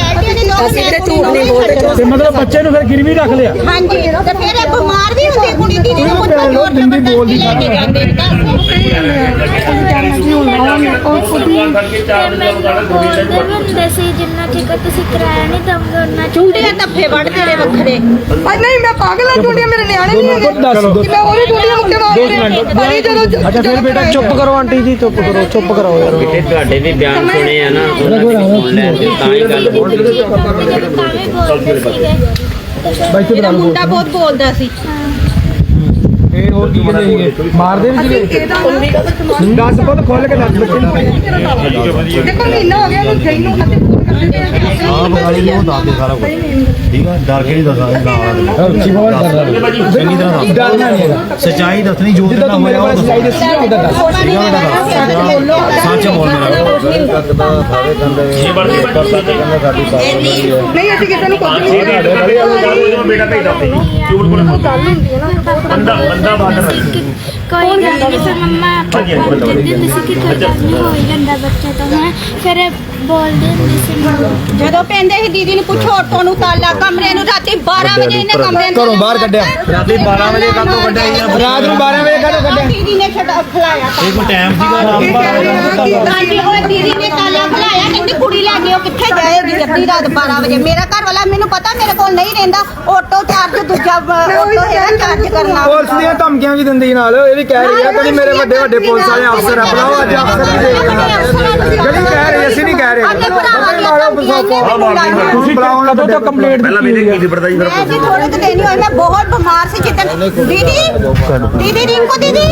Speaker 7: ਅਸੀਂ ਕਿਹੜੇ ਝੂਠ ਨਹੀਂ ਬੋਲਦੇ
Speaker 3: ਤੇ ਮਤਲਬ ਬੱਚੇ ਨੂੰ ਫਿਰ ਗਿਰਵੀ ਰੱਖ ਲਿਆ
Speaker 5: ਹਾਂਜੀ ਤੇ ਫਿਰ ਇਹ ਬਿਮਾਰ ਵੀ ਹੁੰਦੀ ਕੁੜੀ ਦੀ ਜਿਹਨੂੰ ਕੁਝ ਹੋਰ
Speaker 3: ਦਿੰਦੀ ਬੋਲਦੀ
Speaker 5: ਲੈ ਕੇ ਜਾਂਦੇ
Speaker 2: ਬੋਲਦੇ ਵੀ ਹੁੰਦੇ ਸੀ ਜਿੰਨਾ ਚਿਰ ਤੁਸੀਂ ਕਿਰਾਇਆ ਨਹੀਂ ਦਵਗੇ ਉਹਨਾਂ
Speaker 5: ਚੁੰਡੀਆਂ ਧੱਫੇ ਵੱਢ ਤੇਰੇ ਵੱਖਰੇ
Speaker 4: ਆ ਨਹੀਂ ਮੈਂ ਪਾਗਲ ਆ ਚੁੰਡੀਆਂ ਮੇਰੇ ਨਿਆਣੇ ਨਹੀਂ ਹੈਗੇ। ਕਿ ਮੈਂ ਉਹਦੀ ਚੁੰਡੀਆਂ ਮੁੱਕੇ ਮਾਰਦੇ ਭਾਈ ਜਦੋਂ
Speaker 3: ਅੱਛਾ ਫਿਰ ਬੇਟਾ ਚੁੱਪ ਕਰੋ ਆਂਟੀ ਜੀ ਚੁੱਪ ਕਰੋ ਚੁੱਪ ਕਰੋ ਯਾਰ
Speaker 8: ਤੁਹਾਡੇ ਵੀ ਬਿਆਨ ਸੁਣੇ ਆ ਨਾ ਉਹਨਾਂ ਦੀ ਸੁਣ ਲੈਣ ਦੇ ਤਾਂ ਹੀ ਗੱਲ
Speaker 2: ਤਾਂ ਵੀ ਬੋਲਦੇ ਸੀਗੇ ਤੇ ਫਿਰ
Speaker 3: ਬਾਈ ਤੇ
Speaker 5: ਇਹਦਾ ਮੁੰਡਾ ਬਹੁਤ ਬੋਲਦਾ ਸੀ।
Speaker 3: ਇਹ ਹੋਰ ਕੀ ਕਹਿੰਦੇ ਸੀਗੇ? ਮਾਰਦੇ ਵੀ ਸੀਗੇ? ਦੱਸ ਪੁੱਤ ਖੋਲ ਕੇ ਦੱਸ ਬੱਚੇ ਨੂੰ
Speaker 4: ਦੇਖੋ ਮਹੀਨਾ ਹੋ ਗਿਆ ਇਹਨੂੰ ਗਈ ਨੂੰ ਅਤੇ।
Speaker 9: ਆਪ ਗਾਲੀ ਨੂੰ ਦੱਸ ਦੇ ਸਾਰਾ ਕੁਝ ਠੀਕ ਆ? ਡਰ ਕੇ ਨਹੀਂ ਦੱਸਣਾ ਨਾ
Speaker 3: ਉੱਚੀ ਬੋਲ ਕਰ ਰਹਾ
Speaker 9: ਚੰਗੀ ਤਰ੍ਹਾਂ ਦੱਸ
Speaker 3: ਡਰਨਾ ਨਹੀਂ ਹੈਗਾ।
Speaker 9: ਸੱਚਾਈ ਦੱਸਣੀ ਜੋ
Speaker 3: ਤੂੰ ਮੇਰੇ
Speaker 9: ਹੋਇਆ ਉਹ
Speaker 3: ਕੋਲ ਦੱਸੀ
Speaker 9: ਸੱਚ ਬੋਲ ਮੇਰਾ
Speaker 1: ਇਹ ਵਰਦੀ
Speaker 4: ਨਹੀਂ ਅਸੀਂ ਕਿਸੇ ਨੂੰ ਕੁਝ ਨਹੀਂ
Speaker 1: ਬੇਟਾ ਭੇਜਦਾ ਝੂਠ ਬੋਲ ਬੰਦਾ ਬੰਦਾ ਬਾਦਰ
Speaker 2: ਕੋਈ ਗੱਲ ਨਹੀਂ ਫਿਰ ਮੰਮਾ ਕਹਿੰਦੇ ਹੁੰਦੇ ਸੀ ਕਿ ਕੋਈ ਗੱਲ ਨਹੀਂ ਹੋ ਹੀ ਜਾਂਦਾ ਬੱਚੇ ਤੋਂ ਹੈ ਫਿਰ ਬੋਲਦੇ ਹੁੰਦੇ ਸੀ ਮੈਨੂੰ
Speaker 5: ਜਦੋਂ ਪੈਂਦੇ ਸੀ ਦੀਦੀ ਨੂੰ ਪੁੱਛੋ ਤੁਹਾਨੂੰ ਤਾਲਾ ਕਮਰੇ ਨੂੰ ਰਾਤੀ 12 ਵਜੇ ਇਹਨੇ ਕਮਰੇ ਨੂੰ
Speaker 3: ਘਰੋਂ ਬਾਹਰ ਕੱਢਿਆ।
Speaker 9: ਰਾਤੀ 12 ਵਜੇ ਕੰਮ ਤੋਂ ਕੱਢਿਆ।
Speaker 3: ਰਾਤ ਨੂੰ 12 ਵਜੇ ਕਦੋਂ ਕੱਢਿਆ?
Speaker 5: ਦੀਦੀ ਨੇ ਛੱਡਾ ਖਲਾਇਆ
Speaker 9: ਇਹ ਕੋਈ ਟਾਈਮ ਸੀਗਾ ਰਾਤ 12 ਵਜੇ ਤੱਕ
Speaker 5: ਹਾਂਜੀ ਉਹ ਦੀਦੀ ਨੇ ਤਾਲਾ ਖਲਾਇਆ ਕਹਿੰਦੀ ਕੁੜੀ ਲੈ ਕੇ ਉਹ ਕਿੱਥੇ ਜਾਏਗੀ ਅੱਧੀ ਰਾਤ 12 ਵਜੇ? ਮੇਰਾ ਘਰ ਵਾਲਾ ਮੈਨੂੰ ਪਤਾ ਮੇਰੇ ਕੋਲ ਨਹੀਂ ਰਹਿੰਦਾ। ਆਟੋ ਚਾਰਜ ਦੂਜਾ ਆਟੋ ਹੈਗਾ ਚਾਰਜ ਕਰਨਾ।
Speaker 3: ਪੁਲਿਸ ਦੀਆਂ ਧਮਕੀਆਂ ਵੀ ਦਿੰਦੀ ਨਾਲ ਇਹ ਵੀ ਕਹਿ ਰਹੀ ਆ ਕਿ ਮੇਰੇ ਵੱਡੇ ਵੱਡੇ ਪੁਲਿਸ ਵਾਲੇ ਅਫਸਰ ਆ ਬੁਲਾਓ ਅੱਜ ਅਫਸਰ ਵੀ ਦੇਖ ਜਿਹੜੀ ਕਹਿ ਰਹੀ ਤੁਸੀਂ ਕਦੋਂ ਤੋਂ ਕੰਪਲੇਂਟ
Speaker 1: ਪਹਿਲਾਂ ਮੇਰੇ
Speaker 3: ਹੋਈ
Speaker 1: ਕੀ ਪਤਾ ਜੀ ਫਿਰ
Speaker 5: ਮੈਂ ਜੀ ਥੋੜੇ ਕੁ ਦਿਨ ਹੀ ਹੋਏ ਮੈਂ ਬਹੁਤ ਬਿਮਾਰ ਸੀ ਜਿੱਦਣ ਦੀਦੀ? ਦੀਦੀ ਰਿੰਕੂ ਦੀਦੀ?